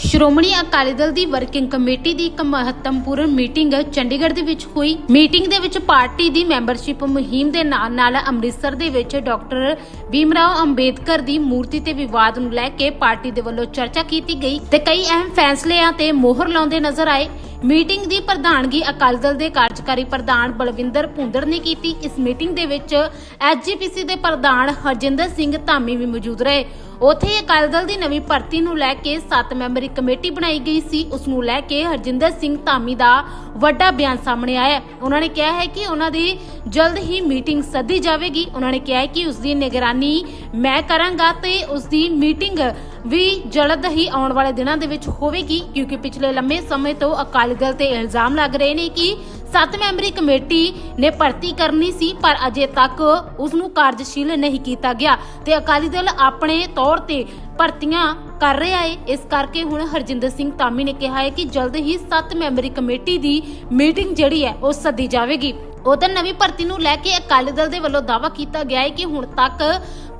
ਸ਼੍ਰੋਮਣੀ ਅਕਾਲੀ ਦਲ ਦੀ working committee ਦੀ ਇੱਕ ਮਹੱਤਵਪੂਰਨ ਮੀਟਿੰਗ ਚੰਡੀਗੜ੍ਹ ਦੇ ਵਿੱਚ ਹੋਈ। ਮੀਟਿੰਗ ਦੇ ਵਿੱਚ ਪਾਰਟੀ ਦੀ ਮੈਂਬਰਸ਼ਿਪ ਮੁਹਿੰਮ ਦੇ ਨਾਲ ਨਾਲ ਅੰਮ੍ਰਿਤਸਰ ਦੇ ਵਿੱਚ ਡਾਕਟਰ ਭੀਮਰਾਓ ਅੰਬੇਦਕਰ ਦੀ ਮੂਰਤੀ ਤੇ ਵਿਵਾਦ ਨੂੰ ਲੈ ਕੇ ਪਾਰਟੀ ਦੇ ਵੱਲੋਂ ਚਰਚਾ ਕੀਤੀ ਗਈ ਤੇ ਕਈ ਅਹਿਮ ਫੈਸਲਿਆਂ ਤੇ ਮੋਹਰ ਲਾਉਂਦੇ ਨਜ਼ਰ ਆਏ। ਮੀਟਿੰਗ ਦੀ ਪ੍ਰਧਾਨਗੀ ਅਕਾਲੀ ਦਲ ਦੇ ਕਾਰਜਕਾਰੀ ਪ੍ਰਧਾਨ ਬਲਵਿੰਦਰ ਭੁੰਦੜ ਨੇ ਕੀਤੀ। ਇਸ ਮੀਟਿੰਗ ਦੇ ਵਿੱਚ ਐਸਜੀਪੀਸੀ ਦੇ ਪ੍ਰਧਾਨ ਹਰਜਿੰਦਰ ਸਿੰਘ ਧਾਮੀ ਵੀ ਮੌਜੂਦ ਰਹੇ। ਉੱਥੇ ਅਕਾਲੀ ਦਲ ਦੀ ਨਵੀਂ ਭਰਤੀ ਨੂੰ ਲੈ ਕੇ 7 ਮੈਂਬਰੀ ਕਮੇਟੀ ਬਣਾਈ ਗਈ ਸੀ। ਉਸ ਨੂੰ ਲੈ ਕੇ ਹਰਜਿੰਦਰ ਸਿੰਘ ਧਾਮੀ ਦਾ ਵੱਡਾ ਬਿਆਨ ਸਾਹਮਣੇ ਆਇਆ ਹੈ। ਉਹਨਾਂ ਨੇ ਕਿਹਾ ਹੈ ਕਿ ਉਹਨਾਂ ਦੀ ਜਲਦ ਹੀ ਮੀਟਿੰਗ ਸੱਦੀ ਜਾਵੇਗੀ। ਉਹਨਾਂ ਨੇ ਕਿਹਾ ਹੈ ਕਿ ਉਸ ਦੀ ਨਿਗਰਾਨੀ ਮੈਂ ਕਰਾਂਗਾ ਤੇ ਉਸ ਦੀ ਮੀਟਿੰਗ ਵੀ ਜਲਦ ਹੀ ਆਉਣ ਵਾਲੇ ਦਿਨਾਂ ਦੇ ਵਿੱਚ ਹੋਵੇਗੀ, ਕਿਉਂਕਿ ਪਿਛਲੇ ਲੰਮੇ ਸਮੇਂ ਤੋਂ ਅਕਾਲੀ ਦਲ ਤੇ ਇਲਜ਼ਾਮ ਲੱਗ ਰਹੇ ਨੇ ਕਿ ਸੱਤ ਮੈਂਬਰੀ ਕਮੇਟੀ ਨੇ ਭਰਤੀ ਕਰਨੀ ਸੀ, ਪਰ ਅਜੇ ਤੱਕ ਉਸ ਨੂੰ ਕਾਰਜਸ਼ੀਲ ਨਹੀਂ ਕੀਤਾ ਗਿਆ ਤੇ ਅਕਾਲੀ ਦਲ ਆਪਣੇ ਤੌਰ ਤੇ ਭਰਤੀਆਂ ਕਰ ਰਿਹਾ ਹੈ ਇਸ ਕਰਕੇ ਹੁਣ ਹਰਜਿੰਦਰ ਸਿੰਘ ਧਾਮੀ ਨੇ ਕਿਹਾ ਹੈ ਕਿ ਜਲਦ ਹੀ ਸੱਤ ਮੈਂਬਰੀ ਕਮੇਟੀ ਦੀ ਮੀਟਿੰਗ ਜਿਹੜੀ ਹੈ ਉਹ ਸੱਦੀ ਜਾਵੇਗੀ। ਉਧਰ ਨਵੀਂ ਭਰਤੀ ਨੂੰ ਲੈ ਕੇ ਅਕਾਲੀ ਦਲ ਦੇ ਵੱਲੋਂ ਦਾਅਵਾ ਕੀਤਾ ਗਿਆ ਹੈ ਕਿ ਹੁਣ ਤੱਕ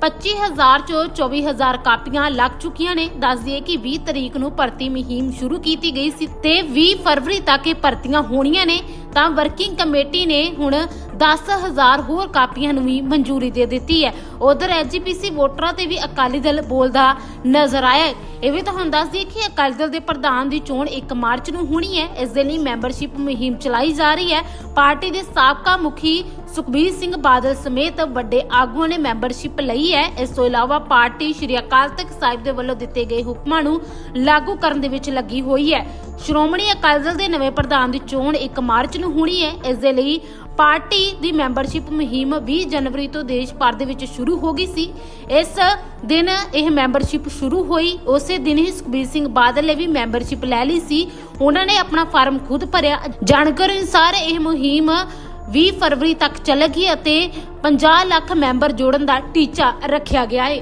25000 ਚੋਂ 24000 ਕਾਪੀਆਂ ਲੱਗ ਚੁੱਕੀਆਂ ਨੇ। ਦੱਸ ਦਈਏ ਕਿ 20 ਤਰੀਕ ਨੂੰ ਭਰਤੀ ਮੁਹਿੰਮ ਸ਼ੁਰੂ ਕੀਤੀ ਗਈ ਸੀ ਤੇ 20 ਫਰਵਰੀ ਤੱਕ ਇਹ ਭਰਤੀਆਂ ਹੋਣੀਆਂ ਨੇ। ਤਾਂ ਵਰਕਿੰਗ ਕਮੇਟੀ ਨੇ ਹੁਣ 10000 ਹੋਰ ਕਾਪੀਆਂ ਨੂੰ ਵੀ ਮਨਜ਼ੂਰੀ ਦੇ ਦਿੱਤੀ ਹੈ। ਉਧਰ ਐਜੀਪੀਸੀ ਵੋਟਰਾਂ ਤੇ ਵੀ ਅਕਾਲੀ ਦਲ ਬੋਲਦਾ ਨਜ਼ਰ ਆਇਆ ਹੈ। ਇਹ ਵੀ ਤੁਹਾਨੂੰ ਦੱਸ ਦਈਏ ਕਿ ਅਕਾਲੀ ਦਲ ਦੇ ਪ੍ਰਧਾਨ ਦੀ ਚੋਣ 1 ਮਾਰਚ ਨੂੰ ਹੋਣੀ ਹੈ। ਇਸ ਦੇ ਲਈ ਮੈਂਬਰਸ਼ਿਪ ਮੁਹਿੰਮ ਚਲਾਈ ਜਾ ਰਹੀ ਹੈ। ਪਾਰਟੀ ਦੇ ਸਾਬਕਾ ਮੁਖੀ ਸੁਖਬੀਰ ਸਿੰਘ ਬਾਦਲ ਸਮੇਤ ਵੱਡੇ ਆਗੂਆਂ ਨੇ ਮੈਂਬਰਸ਼ਿਪ ਲਈ ਹੈ। ਇਸ ਤੋਂ ਇਲਾਵਾ ਪਾਰਟੀ ਸ਼੍ਰੀ ਅਕਾਲ ਤਖਤ ਸਾਹਿਬ ਦੇ ਵੱਲੋਂ ਦਿੱਤੇ ਗਏ ਹੁਕਮਾਂ ਨੂੰ ਲਾਗੂ ਕਰਨ ਦੇ ਵਿੱਚ ਲੱਗੀ ਹੋਈ ਹੈ। ਸ਼੍ਰੋਮਣੀ ਅਕਾਲੀ ਦਲ ਦੇ ਨਵੇਂ ਪ੍ਰਧਾਨ ਦੀ ਚੋਣ 1 ਮਾਰਚ ਨੂੰ ਹੋਣੀ ਹੈ। ਇਸ ਦੇ ਲਈ ਪਾਰਟੀ ਦੀ ਮੈਂਬਰਸ਼ਿਪ ਮੁਹਿੰਮ 20 ਜਨਵਰੀ ਤੋਂ ਦੇਸ਼ ਭਰ ਦੇ ਵਿੱਚ ਸ਼ੁਰੂ ਹੋ ਗਈ ਸੀ। ਇਸ ਦਿਨ ਇਹ ਮੈਂਬਰਸ਼ਿਪ ਸ਼ੁਰੂ ਹੋਈ। ਉਸੇ ਦਿਨ ਹੀ ਸੁਖਬੀਰ ਸਿੰਘ ਬਾਦਲ ਨੇ ਵੀ ਮੈਂਬਰਸ਼ਿਪ ਲੈ ਲਈ ਸੀ। ਉਹਨਾਂ ਨੇ ਆਪਣਾ ਫਾਰਮ ਖੁਦ ਭਰਿਆ। ਜਾਣਕਾਰੀ ਅਨੁਸਾਰ ਇਹ ਮੁਹਿੰਮ 20 ਫਰਵਰੀ ਤੱਕ ਚੱਲੇਗੀ ਅਤੇ 50 ਲੱਖ ਮੈਂਬਰ ਜੋੜਨ ਦਾ ਟੀਚਾ ਰੱਖਿਆ ਗਿਆ ਹੈ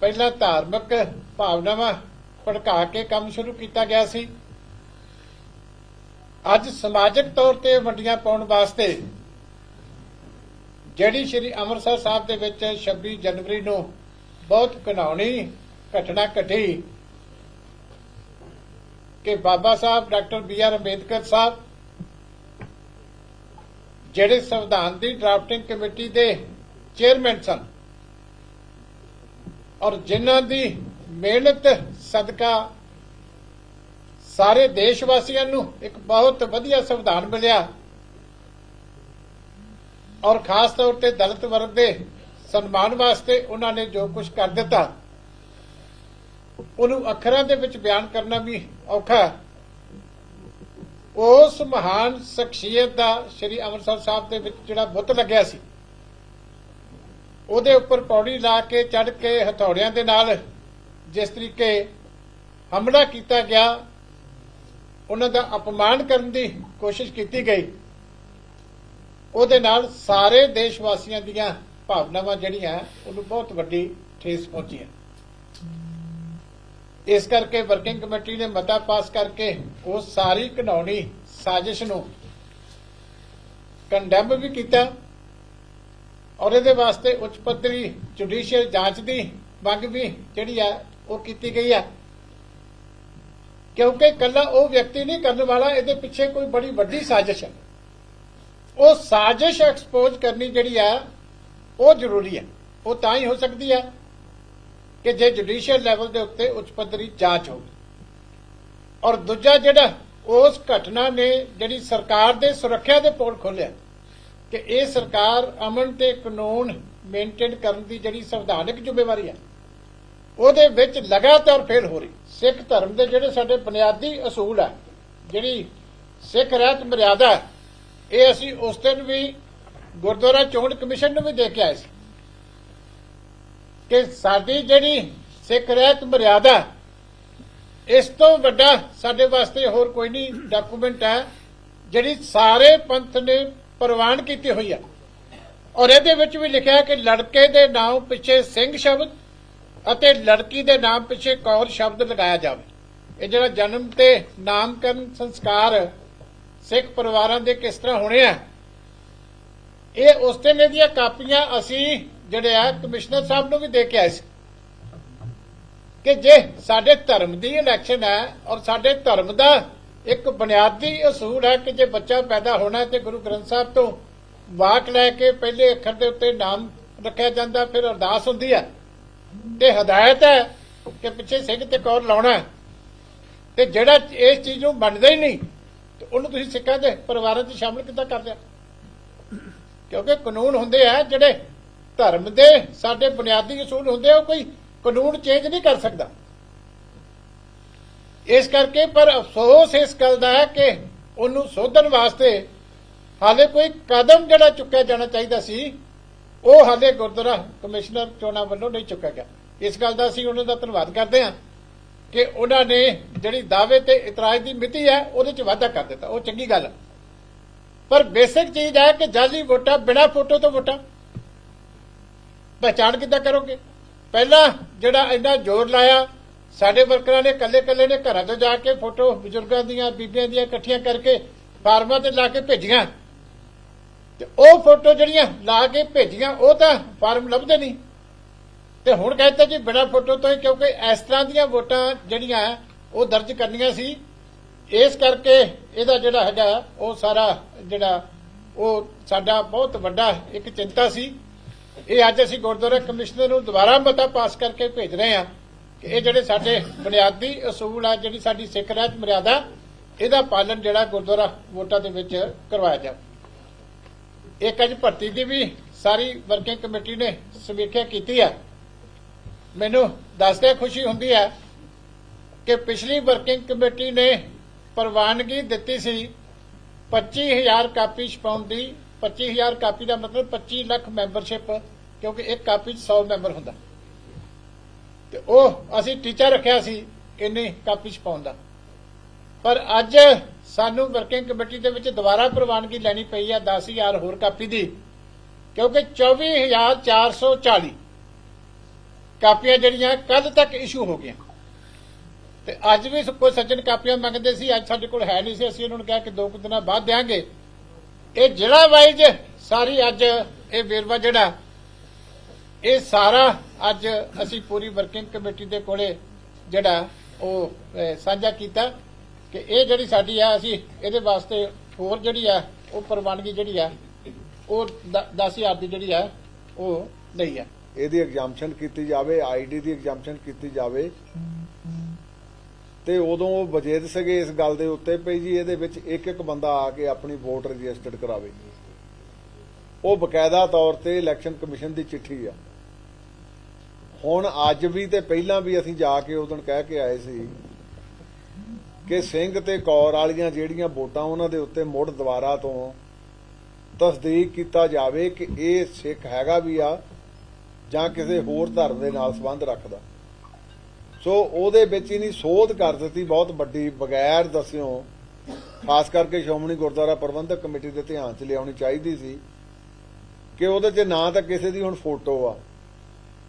ਪਹਿਲਾਂ ਧਾਰਮਿਕ ਭਾਵਨਾਵਾਂ ਭੜਕਾ ਕੇ ਕੰਮ ਸ਼ੁਰੂ ਕੀਤਾ ਗਿਆ ਸੀ। ਅੱਜ ਸਮਾਜਿਕ ਤੌਰ ਤੇ ਵੰਡੀਆਂ ਪਾਉਣ ਵਾਸਤੇ ਜਿਹੜੀ ਸ਼੍ਰੀ ਅੰਮ੍ਰਿਤਸਰ ਸਾਹਿਬ ਦੇ ਵਿੱਚ 26 ਜਨਵਰੀ ਨੂੰ ਬਹੁਤ ਘਿਨਾਉਣੀ ਘਟਨਾ ਘਟੀ ਕਿ Baba Sahib doctor B R Ambedkar Sahib ਜਿਹੜੇ ਸੰਵਿਧਾਨ ਦੀ ਡਰਾਫਟਿੰਗ ਕਮੇਟੀ ਦੇ ਚੇਅਰਮੈਨ ਸਨ ਔਰ ਜਿਨ੍ਹਾਂ ਦੀ ਮਿਹਨਤ, ਸਦਕਾ ਸਾਰੇ ਦੇਸ਼ ਵਾਸੀਆਂ ਨੂੰ ਇੱਕ ਬਹੁਤ ਵਧੀਆ ਸੰਵਿਧਾਨ ਮਿਲਿਆ ਔਰ ਖਾਸ ਤੌਰ ਤੇ ਦਲਿਤ ਵਰਗ ਦੇ ਸਨਮਾਨ ਵਾਸਤੇ ਉਹਨਾਂ ਨੇ ਜੋ ਕੁਝ ਕਰ ਦਿੱਤਾ, ਉਹਨੂੰ ਅੱਖਰਾਂ ਦੇ ਵਿੱਚ ਬਿਆਨ ਕਰਨਾ ਵੀ ਔਖਾ ਉਸ ਮਹਾਨ ਸ਼ਖਸੀਅਤ ਦਾ ਸ੍ਰੀ ਅੰਮ੍ਰਿਤਸਰ ਸਾਹਿਬ ਦੇ ਵਿੱਚ ਜਿਹੜਾ ਬੁੱਤ ਲੱਗਿਆ ਸੀ, ਉਹਦੇ ਉੱਪਰ ਪੌੜੀ ਲਾ ਕੇ ਚੜ ਕੇ ਹਥੌੜਿਆਂ ਦੇ ਨਾਲ ਜਿਸ ਤਰੀਕੇ ਹਮਲਾ ਕੀਤਾ ਗਿਆ, ਉਹਨਾਂ ਦਾ ਅਪਮਾਨ ਕਰਨ ਦੀ ਕੋਸ਼ਿਸ਼ ਕੀਤੀ ਗਈ, ਉਹਦੇ ਨਾਲ ਸਾਰੇ ਦੇਸ਼ ਵਾਸੀਆਂ ਦੀਆਂ ਭਾਵਨਾਵਾਂ ਜਿਹੜੀਆਂ, ਉਹਨੂੰ ਬਹੁਤ ਵੱਡੀ ਠੇਸ ਪਹੁੰਚੀ ਹੈ। ਇਸ ਕਰਕੇ ਵਰਕਿੰਗ ਕਮੇਟੀ ਨੇ ਮਤਾ ਪਾਸ ਕਰਕੇ ਉਹ ਸਾਰੀ ਘਿਨਾਉਣੀ ਸਾਜ਼ਿਸ਼ ਨੂੰ ਕੰਡੈਮ ਵੀ ਕੀਤਾ ਔਰ ਇਹਦੇ ਵਾਸਤੇ ਉੱਚ ਪੱਧਰੀ ਜੁਡੀਸ਼ੀਅਲ ਜਾਂਚ ਦੀ ਮੰਗ ਵੀ ਜਿਹੜੀ ਆ, ਉਹ ਕੀਤੀ ਗਈ ਆ। ਕਿਉਂਕਿ ਕੱਲਾ ਉਹ ਵਿਅਕਤੀ ਨਹੀਂ ਕਰਨ ਵਾਲਾ, ਇਹਦੇ ਪਿੱਛੇ ਕੋਈ ਬੜੀ ਵੱਡੀ ਸਾਜ਼ਿਸ਼ ਹੈ ਉਹ ਸਾਜ਼ਿਸ਼ ਐਕਸਪੋਜ਼ ਕਰਨੀ ਜਿਹੜੀ ਆ, ਉਹ ਜ਼ਰੂਰੀ ਹੈ ਉਹ ਤਾਂ ਹੀ ਹੋ ਸਕਦੀ ਹੈ ਕਿ ਜੇ ਜੁਡੀਸ਼ੀਅਲ ਲੈਵਲ ਦੇ ਉੱਤੇ ਉੱਚ ਪੱਧਰੀ ਜਾਂਚ ਹੋਵੇ ਔਰ ਦੂਜਾ ਜਿਹੜਾ ਉਸ ਘਟਨਾ ਨੇ ਜਿਹੜੀ ਸਰਕਾਰ ਦੇ ਸੁਰੱਖਿਆ ਦੇ ਪੋਲ ਖੋਲਿਆ ਕਿ ਇਹ ਸਰਕਾਰ ਅਮਨ ਤੇ ਕਾਨੂੰਨ ਮੇਨਟੇਨ ਕਰਨ ਦੀ ਜਿਹੜੀ ਸੰਵਿਧਾਨਕ ਜ਼ਿੰਮੇਵਾਰੀ ਹੈ ਉਹਦੇ ਵਿੱਚ ਲਗਾਤਾਰ ਫੇਲ ਹੋ ਰਹੀ। ਸਿੱਖ ਧਰਮ ਦੇ ਜਿਹੜੇ ਸਾਡੇ ਬੁਨਿਆਦੀ ਅਸੂਲ ਹੈ ਜਿਹੜੀ ਸਿੱਖ ਰਹਿਤ ਮਰਿਆਦਾ, ਇਹ ਅਸੀਂ ਉਸ ਦਿਨ ਵੀ ਗੁਰਦੁਆਰਾ ਚੋਣ ਕਮਿਸ਼ਨ ਨੂੰ ਵੀ ਦੇ ਕੇ ਆਏ ਸੀ। ਕਿ ਸਾਡੀ ਜਿਹੜੀ ਸਿੱਖ ਰਹਿਤ ਮਰਿਆਦਾ ਇਸ ਤੋਂ ਵੱਡਾ ਸਾਡੇ ਵਾਸਤੇ ਹੋਰ ਕੋਈ ਨਹੀਂ ਡਾਕੂਮੈਂਟ ਹੈ, ਜਿਹੜੀ ਸਾਰੇ ਪੰਥ ਨੇ ਪ੍ਰਵਾਨ ਕੀਤੀ ਹੋਈ ਹੈ। ਔਰ ਇਹਦੇ ਵਿੱਚ ਵੀ ਲਿਖਿਆ ਕਿ ਲੜਕੇ ਦੇ ਨਾਮ ਪਿੱਛੇ ਸਿੰਘ ਸ਼ਬਦ ਅਤੇ ਲੜਕੀ ਦੇ ਨਾਮ ਪਿੱਛੇ ਕੌਰ ਸ਼ਬਦ ਲਗਾਇਆ ਜਾਵੇ। ਇਹ ਜਿਹੜਾ ਜਨਮ ਤੇ ਨਾਮਕਰਨ ਸੰਸਕਾਰ ਸਿੱਖ ਪਰਿਵਾਰਾਂ ਦੇ ਕਿਸ ਤਰ੍ਹਾਂ ਹੋਣੇ ਆ, ਇਹ ਉਸ ਦਿਨ ਇਹਦੀਆਂ ਕਾਪੀਆਂ ਅਸੀਂ ਜਿਹੜੇ ਆ ਕਮਿਸ਼ਨਰ ਸਾਹਿਬ ਨੂੰ ਵੀ ਦੇ ਕੇ ਆਏ ਸੀ ਕਿ ਜੇ ਸਾਡੇ ਧਰਮ ਦੀ ਇਲੈਕਸ਼ਨ ਹੈ ਔਰ ਸਾਡੇ ਧਰਮ ਦਾ ਇੱਕ ਬੁਨਿਆਦੀ ਅਸੂਲ ਹੈ ਕਿ ਜੇ ਬੱਚਾ ਪੈਦਾ ਹੋਣਾ ਤੇ ਗੁਰੂ ਗ੍ਰੰਥ ਸਾਹਿਬ ਤੋਂ ਵਾਕ ਲੈ ਕੇ ਪਹਿਲੇ ਅੱਖਰ ਦੇ ਉੱਤੇ ਨਾਮ ਰੱਖਿਆ ਜਾਂਦਾ, ਫਿਰ ਅਰਦਾਸ ਹੁੰਦੀ ਹੈ। ਤੇ ਹਦਾਇਤ ਹੈ ਕਿ ਪਿੱਛੇ ਸਿੰਘ ਤੇ ਕੌਰ ਲਾਉਣਾ ਤੇ ਜਿਹੜਾ ਇਸ ਚੀਜ਼ ਨੂੰ ਮੰਨਦਾ ਹੀ ਨਹੀਂ, ਤੇ ਉਹਨੂੰ ਤੁਸੀਂ ਸਿੱਖਾਂ ਦੇ ਪਰਿਵਾਰਾਂ 'ਚ ਸ਼ਾਮਲ ਕਿੱਦਾਂ ਕਰਦੇ ਆ ਕਿਉਂਕਿ ਕਾਨੂੰਨ ਹੁੰਦੇ ਆ ਜਿਹੜੇ ਧਰਮ ਦੇ ਸਾਡੇ ਬੁਨਿਆਦੀ ਅਸੂਲ ਹੁੰਦੇ ਆ, ਉਹ ਕੋਈ ਕਾਨੂੰਨ ਚੇਂਜ ਨਹੀਂ ਕਰ ਸਕਦਾ। ਇਸ ਕਰਕੇ ਪਰ ਅਫਸੋਸ ਇਸ ਗੱਲ ਦਾ ਹੈ ਕਿ ਉਹਨੂੰ ਸੋਧਣ ਵਾਸਤੇ ਹਾਲੇ ਕੋਈ ਕਦਮ ਜਿਹੜਾ ਚੁੱਕਿਆ ਜਾਣਾ ਚਾਹੀਦਾ ਸੀ, ਉਹ ਹਾਲੇ ਗੁਰਦੁਆਰਾ ਕਮਿਸ਼ਨਰ ਚੋਣਾਂ ਵੱਲੋਂ ਨਹੀਂ ਚੁੱਕਿਆ ਗਿਆ। ਇਸ ਗੱਲ ਦਾ ਅਸੀਂ ਉਹਨਾਂ ਦਾ ਧੰਨਵਾਦ ਕਰਦੇ ਹਾਂ ਕਿ ਉਹਨਾਂ ਨੇ ਜਿਹੜੀ ਦਾਅਵੇ ਤੇ ਇਤਰਾਜ਼ ਦੀ ਮਿਤੀ ਹੈ, ਉਹਦੇ 'ਚ ਵਾਧਾ ਕਰ ਦਿੱਤਾ। ਉਹ ਚੰਗੀ ਗੱਲ ਪਰ ਬੇਸਿਕ ਚੀਜ਼ ਹੈ ਕਿ ਜਾਲੀ ਵੋਟਾਂ, ਬਿਨਾ ਫੋਟੋ ਤੋਂ ਵੋਟਾਂ। ਪਹਿਚਾਣ ਕਿੱਦਾਂ ਕਰੋਗੇ? ਪਹਿਲਾਂ ਜਿਹੜਾ ਇੰਨਾ ਜ਼ੋਰ ਲਾਇਆ, ਸਾਡੇ ਵਰਕਰਾਂ ਨੇ ਕੱਲੇ ਕੱਲੇ ਨੇ ਘਰਾਂ ਤੋਂ ਜਾ ਕੇ ਫੋਟੋ ਬਜ਼ੁਰਗਾਂ ਦੀਆਂ, ਬੀਬੀਆਂ ਦੀਆਂ ਇਕੱਠੀਆਂ ਕਰਕੇ ਫਾਰਮਾਂ ਤੇ ਲਾ ਕੇ ਭੇਜੀਆਂ। ਤੇ ਉਹ ਫੋਟੋ ਜਿਹੜੀਆਂ ਲਾ ਕੇ ਭੇਜੀਆਂ, ਉਹ ਤਾਂ ਫਾਰਮ ਲੱਭਦੇ ਨਹੀਂ। ਤੇ ਹੁਣ ਕਹਿੰਦੇ ਜੀ ਬਿਨਾ ਫੋਟੋ ਤੋਂ ਹੀ, ਕਿਉਂਕਿ ਇਸ ਤਰ੍ਹਾਂ ਦੀਆਂ ਵੋਟਾਂ ਜਿਹੜੀਆਂ ਉਹ ਦਰਜ ਕਰਨੀਆਂ ਸੀ, ਇਸ ਕਰਕੇ ਇਹਦਾ ਜਿਹੜਾ ਹੈਗਾ, ਉਹ ਸਾਰਾ ਜਿਹੜਾ ਉਹ ਸਾਡਾ ਬਹੁਤ ਵੱਡਾ ਇੱਕ ਚਿੰਤਾ ਸੀ। ਇਹ ਅੱਜ ਅਸੀਂ ਗੁਰਦੁਆਰਾ ਕਮਿਸ਼ਨਰ ਨੂੰ ਦੁਬਾਰਾ ਮਤਾ ਪਾਸ ਕਰਕੇ ਭੇਜ ਰਹੇ ਹਾਂ ਕਿ ਇਹ ਜਿਹੜੇ ਸਾਡੇ ਬੁਨਿਆਦੀ ਅਸੂਲ ਆ, ਜਿਹੜੀ ਸਾਡੀ ਸਿੱਖ ਰਾਜ ਮਰਿਆਦਾ, ਇਹਦਾ ਪਾਲਣ ਜਿਹੜਾ ਗੁਰਦੁਆਰਾ ਵੋਟਾਂ ਦੇ ਵਿੱਚ ਕਰਵਾਇਆ ਜਾਵੇ। ਇੱਕ ਅੱਜ ਭਰਤੀ ਦੀ ਵੀ ਸਾਰੀ ਵਰਕਿੰਗ ਕਮੇਟੀ ਨੇ ਸਮੀਖਿਆ ਕੀਤੀ ਹੈ ਮੈਨੂੰ ਦੱਸਦੇ ਖੁਸ਼ੀ ਹੁੰਦੀ ਹੈ ਕਿ ਪਿਛਲੀ ਵਰਕਿੰਗ ਕਮੇਟੀ ਨੇ ਪ੍ਰਵਾਨਗੀ ਦਿੱਤੀ ਸੀ 25000 ਕਾਪੀ ਛਪਾਉਣ ਦੀ 25000 ਕਾਪੀ ਦਾ ਮਤਲਬ 25 ਲੱਖ ਮੈਂਬਰਸ਼ਿਪ, ਕਿਉਂਕਿ ਇੱਕ ਕਾਪੀ 'ਚ 100 ਮੈਂਬਰ ਹੁੰਦਾ। ਤੇ ਉਹ ਅਸੀਂ ਟੀਚਰ ਰੱਖਿਆ ਸੀ ਇੰਨੀ ਕਾਪੀ ਚ ਪਾਉਣ ਦਾ। ਪਰ ਅੱਜ ਸਾਨੂੰ ਵਰਕਿੰਗ ਕਮੇਟੀ ਦੇ ਵਿੱਚ ਦੁਬਾਰਾ ਪ੍ਰਵਾਨਗੀ ਲੈਣੀ ਪਈ ਹੈ 10000 ਹੋਰ ਕਾਪੀ ਦੀ, ਕਿਉਂਕਿ 24440 ਕਾਪੀਆਂ ਜਿਹੜੀਆਂ ਕੱਲ ਤੱਕ ਇਸ਼ੂ ਹੋ ਗਈਆਂ। ਤੇ ਅੱਜ ਵੀ ਕੋਈ ਸੱਜਣ ਕਾਪੀਆਂ ਮੰਗਦੇ ਸੀ, ਅੱਜ ਸਾਡੇ ਕੋਲ ਹੈ ਨਹੀਂ ਸੀ, ਅਸੀਂ ਉਹਨਾਂ ਨੂੰ ਕਿਹਾ ਕਿ ਦੋ ਕੁ ਦਿਨਾਂ ਬਾਅਦ ਦੇਾਂਗੇ ਇਹ ਜਿਹੜਾ ਵਾਈਜ਼ ਸਾਰੀ ਅੱਜ ਇਹ ਵੇਰਵਾ ਜਿਹੜਾ, ਇਹ ਸਾਰਾ ਅੱਜ ਅਸੀਂ ਪੂਰੀ ਵਰਕਿੰਗ ਕਮੇਟੀ ਦੇ ਕੋਲੇ ਜਿਹੜਾ ਉਹ ਸਾਂਝਾ ਕੀਤਾ ਕਿ ਇਹ ਜਿਹੜੀ ਸਾਡੀ ਆ, ਅਸੀਂ ਇਹਦੇ ਵਾਸਤੇ ਹੋਰ ਜਿਹੜੀ ਆ, ਉਹ ਪ੍ਰਵਾਨਗੀ ਜਿਹੜੀ ਆ, ਉਹ 10000 ਦੀ ਜਿਹੜੀ ਆ, ਉਹ ਲਈ ਆ। ਇਹਦੀ ਐਗਜ਼ਾਮਸ਼ਨ ਕੀਤੀ ਜਾਵੇ ਆਈਡੀ ਦੀ ਐਗਜ਼ਾਮਸ਼ਨ ਕੀਤੀ ਜਾਵੇ ਤੇ ਉਦੋਂ ਉਹ ਵਜੇਦ ਸੀਗੇ ਇਸ ਗੱਲ ਦੇ ਉੱਤੇ ਪਈ ਜੀ ਇਹਦੇ ਵਿੱਚ ਇੱਕ ਇੱਕ ਬੰਦਾ ਆ ਕੇ ਆਪਣੀ ਵੋਟ ਰਜਿਸਟਰਡ ਕਰਾਵੇ। ਉਹ ਬਕਾਇਦਾ ਤੌਰ ਤੇ ਇਲੈਕਸ਼ਨ ਕਮਿਸ਼ਨ ਦੀ ਚਿੱਠੀ ਆ। ਹੁਣ ਅੱਜ ਵੀ ਤੇ ਪਹਿਲਾਂ ਵੀ ਅਸੀਂ ਜਾ ਕੇ ਉਦੋਂ ਕਹਿ ਕੇ ਆਏ ਸੀ ਕਿ ਸਿੰਘ ਤੇ ਕੌਰ ਵਾਲੀਆਂ ਜਿਹੜੀਆਂ ਵੋਟਾਂ ਉਹਨਾਂ ਦੇ ਉੱਤੇ ਮੁੜ ਦੁਬਾਰਾ ਤੋਂ ਤਸਦੀਕ ਕੀਤਾ ਜਾਵੇ ਕਿ ਇਹ ਸਿੱਖ ਹੈਗਾ ਵੀ ਆ ਜਾਂ ਕਿਸੇ ਹੋਰ ਧਰਮ ਦੇ ਨਾਲ ਸੰਬੰਧ ਰੱਖਦਾ। ਸੋ ਉਹਦੇ ਵਿੱਚ ਹੀ ਸੋਧ ਕਰ ਦਿੱਤੀ ਬਹੁਤ ਵੱਡੀ ਬਗੈਰ ਦੱਸਿਓ। ਖਾਸ ਕਰਕੇ ਸ਼੍ਰੋਮਣੀ ਗੁਰਦੁਆਰਾ ਪ੍ਰਬੰਧਕ ਕਮੇਟੀ ਦੇ ਧਿਆਨ 'ਚ ਲਿਆਉਣੀ ਚਾਹੀਦੀ ਸੀ ਕਿ ਉਹਦੇ 'ਚ ਨਾ ਤਾਂ ਕਿਸੇ ਦੀ ਹੁਣ ਫੋਟੋ ਆ,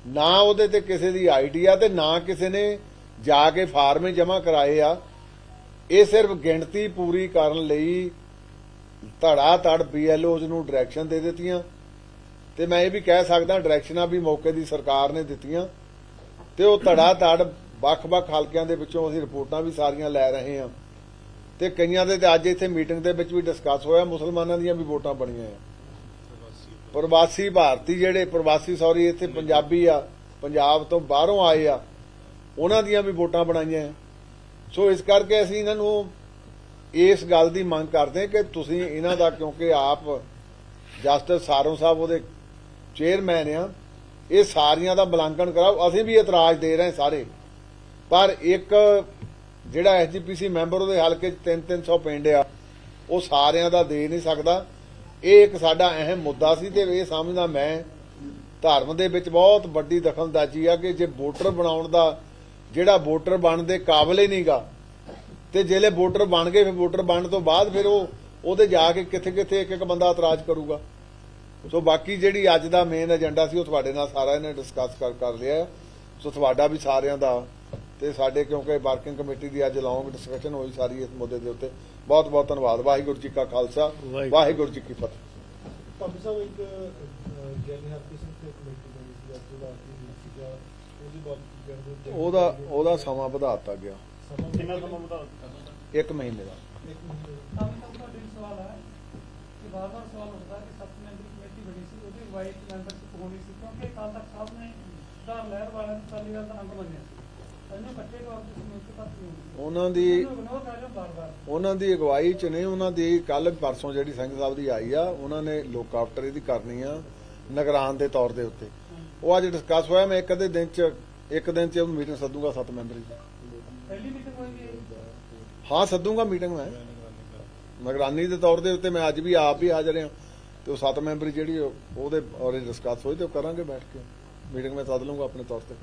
ਨਾ ਉਹਦੇ ਤੇ ਕਿਸੇ ਦੀ ਆਈਡੀ ਆ ਤੇ ਨਾ ਕਿਸੇ ਨੇ ਜਾ ਕੇ ਫਾਰਮੇ ਜਮ੍ਹਾਂ ਕਰਾਏ ਆ। ਇਹ ਸਿਰਫ ਗਿਣਤੀ ਪੂਰੀ ਕਰਨ ਲਈ ਧੜਾ ਧੜ ਬੀਐਲਓਜ਼ ਨੂੰ ਡਾਇਰੈਕਸ਼ਨ ਦੇ ਦਿੱਤੀਆਂ। ਤੇ ਮੈਂ ਇਹ ਵੀ ਕਹਿ ਸਕਦਾ ਡਾਇਰੈਕਸ਼ਨਾਂ ਵੀ ਮੌਕੇ ਦੀ ਸਰਕਾਰ ਨੇ ਦਿੱਤੀਆਂ। ਤੇ ਉਹ ਧੜਾ ਧੜ ਵੱਖ-ਵੱਖ ਹਲਕਿਆਂ ਦੇ ਵਿੱਚੋਂ ਅਸੀਂ ਰਿਪੋਰਟਾਂ ਵੀ ਸਾਰੀਆਂ ਲੈ ਰਹੇ ਹਾਂ। ਤੇ ਕਈਆਂ ਦੇ ਤੇ ਅੱਜ ਇੱਥੇ ਮੀਟਿੰਗ ਦੇ ਵਿੱਚ ਵੀ ਡਿਸਕਸ ਹੋਇਆ, ਮੁਸਲਮਾਨਾਂ ਦੀਆਂ ਵੀ ਵੋਟਾਂ ਬਣੀਆਂ ਆ। ਪ੍ਰਵਾਸੀ ਭਾਰਤੀ ਜਿਹੜੇ, ਪ੍ਰਵਾਸੀ ਸੌਰੀ, ਇੱਥੇ ਪੰਜਾਬੀ ਆ, ਪੰਜਾਬ ਤੋਂ ਬਾਹਰੋਂ ਆਏ ਆ, ਉਹਨਾਂ ਦੀਆਂ ਵੀ ਵੋਟਾਂ ਬਣਾਈਆਂ ਸੋ ਇਸ ਕਰਕੇ ਅਸੀਂ ਇਹਨਾਂ ਨੂੰ ਇਸ ਗੱਲ ਦੀ ਮੰਗ ਕਰਦੇ ਕਿ ਤੁਸੀਂ ਇਹਨਾਂ ਦਾ, ਕਿਉਂਕਿ ਆਪ ਜਸਟਿਸ ਸਾਰੋਂ ਸਾਹਿਬ ਉਹਦੇ ਚੇਅਰਮੈਨ ਆ, ਇਹ ਸਾਰੀਆਂ ਦਾ ਬਲਾਂਕਣ ਕਰਾਓ। ਅਸੀਂ ਵੀ ਇਤਰਾਜ਼ ਦੇ ਰਹੇ ਸਾਰੇ। ਪਰ ਇੱਕ ਜਿਹੜਾ ਐਸਜੀਪੀਸੀ ਮੈਂਬਰ ਉਹਦੇ ਹਲਕੇ 'ਚ 3-300 ਪਿੰਡ ਆ, ਉਹ ਸਾਰਿਆਂ ਦਾ ਦੇ ਨਹੀਂ ਸਕਦਾ। ਇਹ ਇੱਕ ਸਾਡਾ ਅਹਿਮ ਮੁੱਦਾ ਸੀ ਤੇ ਇਹ ਸਮਝਦਾ ਮੈਂ, ਧਰਮ ਦੇ ਵਿੱਚ ਬਹੁਤ ਵੱਡੀ ਦਖਲਅੰਦਾਜ਼ੀ ਆ ਕਿ ਜੇ ਵੋਟਰ ਬਣਾਉਣ ਦਾ, ਜਿਹੜਾ ਵੋਟਰ ਬਣਨ ਦੇ ਕਾਬਲ ਹੀ ਨਹੀਂਗਾ, ਤੇ ਜਿਹੜੇ ਵੋਟਰ ਬਣ ਗਏ, ਫਿਰ ਵੋਟਰ ਬਣਨ ਤੋਂ ਬਾਅਦ ਫਿਰ ਉਹ, ਉਹਦੇ ਜਾ ਕੇ ਕਿੱਥੇ ਕਿੱਥੇ ਇੱਕ ਇੱਕ ਬੰਦਾ ਇਤਰਾਜ਼ ਕਰੂਗਾ। ਸੋ ਬਾਕੀ ਜਿਹੜੀ ਅੱਜ ਦਾ ਮੇਨ ਏਜੰਡਾ ਸੀ, ਉਹ ਤੁਹਾਡੇ ਨਾਲ ਸਾਰਾ ਇਹਨੇ ਡਿਸਕਸ ਕਰ ਕਰ ਲਿਆ। ਸੋ ਤੁਹਾਡਾ ਵੀ ਸਾਰਿਆਂ ਦਾ ਤੇ ਸਾਡੇ ਕਿਉਂਕਿ ਵਰਕਿੰਗ ਕਮੇਟੀ ਦੀ ਅੱਜ ਲੌਂਗ ਡਿਸਕਸ਼ਨ ਹੋਈ ਸਾਰੀ ਇਸ ਮੁੱਦੇ ਦੇ ਉੱਤੇ। ਬਹੁਤ ਬਹੁਤ ਧੰਨਵਾਦ। ਵਾਹਿਗੁਰੂ ਜੀ ਕਾ ਖਾਲਸਾ ਵਾਹਿਗੁਰੂ। ਜੀ ਕੀ ਫਤਿਹ। ਭਾਬੀ ਸਾਹਿਬ ਇੱਕ ਗਿਆਨੀ ਹਰਪ੍ਰੀਤ ਸਿੰਘ ਤੇ ਕਮੇਟੀ ਬਣੀ ਸੀ ਅੱਜ ਦਾ ਆਖਰੀ ਉਹਦਾ ਉਹਦਾ ਸਮਾਂ ਵਧਾਤਾ ਗਿਆ। ਕਿੰਨਾ ਸਮਾਂ ਵਧਾ ਦਿੱਤਾ ਇੱਕ ਮਹੀਨੇ ਦਾ। ਤੁਹਾਡੇ ਲਈ ਸਵਾਲ ਹੈ ਕਿ ਵਾਰ-ਵਾਰ ਸਵਾਲ ਉੱਠਦਾ ਕਿ ਸੱਤ ਮੈਂਬਰੀ ਕਮੇਟੀ ਬਣੀ ਸੀ ਉਹਦੀ ਅਗਵਾਈ ਮੈਂਬਰਸ਼ਿਪ ਹੋਣੀ ਸੀ? ਕਿਉਂਕਿ ਅਕਾਲ ਤਖਤ ਸਾਹਿਬ ਨੇ ਦਾ ਲਹਿਰ ਵਾਲਿਆਂ ਨੂੰ ਦਾ ਅੰਗ ਮੰਨਿਆ। ਉਹਨਾਂ ਦੀ ਉਹਨਾਂ ਦੀ ਅਗਵਾਈ ਚ ਨੇ ਉਹਨਾਂ ਦੀ ਕੱਲ ਪਰਸੋਂ ਜਿਹੜੀ ਸਿੰਘ ਸਾਹਿਬ ਦੀ ਆਈ ਆ ਉਹਨਾਂ ਨੇ ਲੋਕ ਆਫਟਰ ਇਹਦੀ ਕਰਨੀ ਆ ਨਿਗਰਾਨ ਦੇ ਤੌਰ ਦੇ ਉੱਤੇ। ਉਹ ਅੱਜ ਡਿਸਕਸ ਹੋਇਆ ਮੈਂ ਇੱਕ ਅੱਧੇ ਦਿਨ ਚ ਇੱਕ ਦਿਨ ਚ ਮੀਟਿੰਗ ਸੱਦੂਗਾ ਸੱਤ ਮੈਂਬਰੀ ਦੀ। ਪਹਿਲੀ ਮੀਟਿੰਗ ਹੋਏਗੀ ਹਾਂ? ਸੱਦੂਗਾ ਮੀਟਿੰਗ ਮੈਂ। ਨਿਗਰਾਨੀ ਦੇ ਤੌਰ ਦੇ ਉੱਤੇ ਮੈਂ ਅੱਜ ਵੀ ਆਪ ਵੀ ਹਾਜ਼ਰ ਹਾਂ। ਤੇ ਉਹ ਸੱਤ ਮੈਂਬਰੀ ਜਿਹੜੀ ਉਹ- ਉਹਦੇ ਔਰ ਡਿਸਕਸ ਹੋਈ ਤੇ ਉਹ ਕਰਾਂਗੇ ਬੈਠ ਕੇ। ਮੀਟਿੰਗ ਮੈਂ ਸੱਦ ਲੂੰਗਾ ਆਪਣੇ ਤੌਰ ਤੇ।